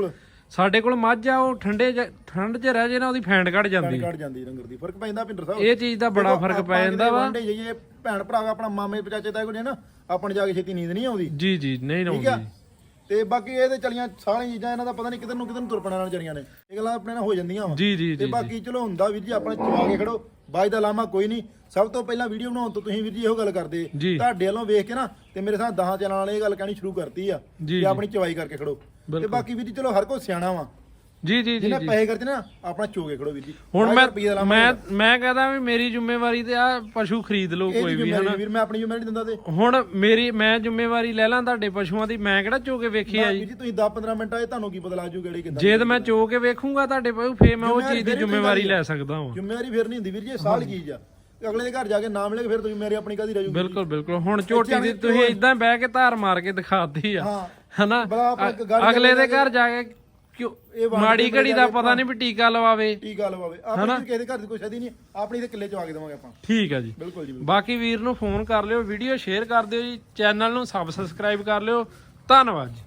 ਸਾਡੇ ਕੋਲ ਮੱਝ ਆ ਉਹ ਠੰਡੇ ਠੰਡ 'ਚ ਰਹਿ ਜੇ ਨਾ ਉਹਦੀ ਫੈਂਡ ਕੱਢ ਜਾਂਦੀ। ਕੱਢ ਜਾਂਦੀ ਰੰਗਰ ਦੀ ਫ਼ਰਕ ਪੈਂਦਾ ਪਿੰਡਰ ਸਾਹਿਬ। ਇਹ ਚੀਜ਼ ਦਾ ਬੜਾ ਫ਼ਰਕ ਪੈ ਜਾਂਦਾ ਵਾ। ਭੈਣ ਭਰਾ ਆਪਣਾ ਮਾਮੇ ਚਾਚੇ ਤਾਏ ਕੋਲ ਨਾ ਆਪਾਂ ਜਾ ਕੇ ਛੇਤੀ ਨੀਂਦ ਨਹੀਂ ਆਉਂਦੀ। ਜੀ ਜੀ ਨਹੀਂ ਠੀਕ ਆ? ਰਹੂਗੀ ਤੇ ਬਾਕੀ ਇਹਦੇ ਚਲੀਆਂ ਸਾਰੀਆਂ ਚੀਜ਼ਾਂ ਇਹਨਾਂ ਦਾ ਪਤਾ ਨਹੀਂ ਕਿਧਰ ਨੂੰ ਕਿਧਰ ਨੂੰ ਤੁਰ ਪੈਣਾ ਨਾਲ ਚਲੀਆਂ ਨੇ। ਇਹ ਗੱਲਾਂ ਆਪਣੇ ਨਾਲ ਹੋ ਜਾਂਦੀਆਂ ਵਾ। ਜੀ ਜੀ ਤੇ ਜੀ ਬਾਕੀ ਚਲੋ ਹੁੰਦਾ ਵੀਰ ਜੀ ਆਪਣੇ ਚਵਾ ਕੇ ਖੜੋ। ਬਾਜ ਦਾ ਲਾਮਾ ਕੋਈ ਨਹੀਂ। ਸਭ ਤੋਂ ਪਹਿਲਾਂ ਵੀਡੀਓ ਬਣਾਉਣ ਤੋਂ ਤੁਸੀਂ ਵੀਰ ਜੀ ਇਹੋ ਗੱਲ ਕਰਦੇ। ਜੀ। ਤੁਹਾਡੇ ਵੱਲੋਂ ਵੇਖ ਕੇ ਨਾ ਤੇ ਮੇਰੇ ਸਾਹ 10 ਚੈਨਲਾਂ ਵਾਲੇ ਇਹ ਗੱਲ ਕਹਿਣੀ ਸ਼ੁਰੂ ਕਰਤੀ ਆ ਜੀ, ਕਿ ਆਪਣੀ ਚਵਾਈ ਕਰਕੇ ਖੜੋ। ਤੇ। ਬਾਕੀ ਵੀਰ ਜੀ ਚਲੋ ਹਰ ਕੋਈ ਸਿਆਣਾ ਵਾ। ਜੀ ਜੀ ਜੀ ਜਿਹਨੇ ਜੀ। ਪੈਸੇ ਖਰਚੇ ਨਾ ਆਪਣਾ ਚੋਗੇ ਖੜੋ ਵੀਰ ਜੀ। ਹੁਣ ਮੈਂ ਮੈਂ। ਮੈਂ ਕਹਦਾ ਵੀ ਮੇਰੀ ਜ਼ਿੰਮੇਵਾਰੀ ਤੇ ਆ ਪਸ਼ੂ ਖਰੀਦ ਲਓ ਕੋਈ ਵੀ ਹਨਾ। ਵੀਰ ਮੈਂ ਆਪਣੀ ਜ਼ਿੰਮੇਵਾਰੀ ਦਿੰਦਾ ਤੇ। ਹੁਣ ਮੇਰੀ ਮੈਂ ਜ਼ਿੰਮੇਵਾਰੀ ਲੈ ਲਾਂ ਤੁਹਾਡੇ ਪਸ਼ੂਆਂ ਦੀ ਮੈਂ ਕਿਹੜਾ ਚੋ ਕੇ ਵੇਖੀ ਆ ਜੀ? ਜੀ ਤੁਸੀਂ 10 15 ਮਿੰਟ ਆਏ ਤੁਹਾਨੂੰ ਕੀ ਲੱਗ ਜੂ ਕਿਹੜੀ ਕਿੱਦਾਂ ਜੇ ਤਾਂ ਮੈਂ ਚੋ ਕੇ ਵੇਖੂੰਗਾ ਤੁਹਾਡੇ ਪਸ਼ੂ ਫੇਰ ਮੈਂ ਉਹ ਚੀਜ਼ ਦੀ ਜ਼ਿੰਮੇਵਾਰੀ ਲੈ ਸਕਦਾ ਹਾਂ ਜ਼ਿੰਮੇਵਾਰੀ ਫਿਰ ਨਹੀਂ ਹੁੰਦੀ ਵੀਰ ਜੀ ਸਾਲ ਆ। ਤੇ ਅਗਲੇ ਦੇ ਘਰ ਜਾ ਕੇ ਨਾ ਮਿਲੇਗਾ ਫਿਰ ਤੁਸੀਂ ਮੇਰੀ ਆਪਣੀ ਕਾਦੀ ਰਹਿ ਜੂਗੀ ਬਿਲਕੁਲ ਬਿਲਕੁਲ। ਹੁਣ ਝੋਟੀ ਦੀ ਕੇ ਤੁਸੀਂ ਇਦਾਂ ਬਹਿ ਕੇ ਧਾਰ ਮਾਰ ਕੇ ਦਿਖਾਤੀ ਆ ਹਨਾ? ਅਗਲੇ ਦੇ। ਘਰ ਜਾ ਕੇ ਕਿਉਂ? ਇਹ ਮਾੜੀ ਘੜੀ ਦਾ ਪਤਾ ਨਹੀਂ ਵੀ ਟੀਕਾ ਲਵਾਵੇ। ਕੀ ਗੱਲ ਹੋਵੇ ਆਪਣੀ ਕਿਸੇ ਦੇ ਘਰ ਦੀ ਕੋਈ ਸ਼ਦੀ ਨਹੀਂ ਆਪਣੀ ਤੇ ਕਿੱਲੇ ਚ ਆ ਕੇ ਦੇਵਾਂਗੇ ਆਪਾਂ। ਠੀਕ ਆ ਜੀ। ਬਿਲਕੁਲ ਜੀ। ਬਾਕੀ ਵੀਰ ਨੂੰ ਫੋਨ ਕਰ ਲਿਓ ਵੀਡੀਓ ਸ਼ੇਅਰ ਕਰ ਦਿਓ ਜੀ ਚੈਨਲ ਨੂੰ ਸਬਸਕ੍ਰਾਈਬ ਕਰ ਲਿਓ। ਧੰਨਵਾਦ ਜੀ।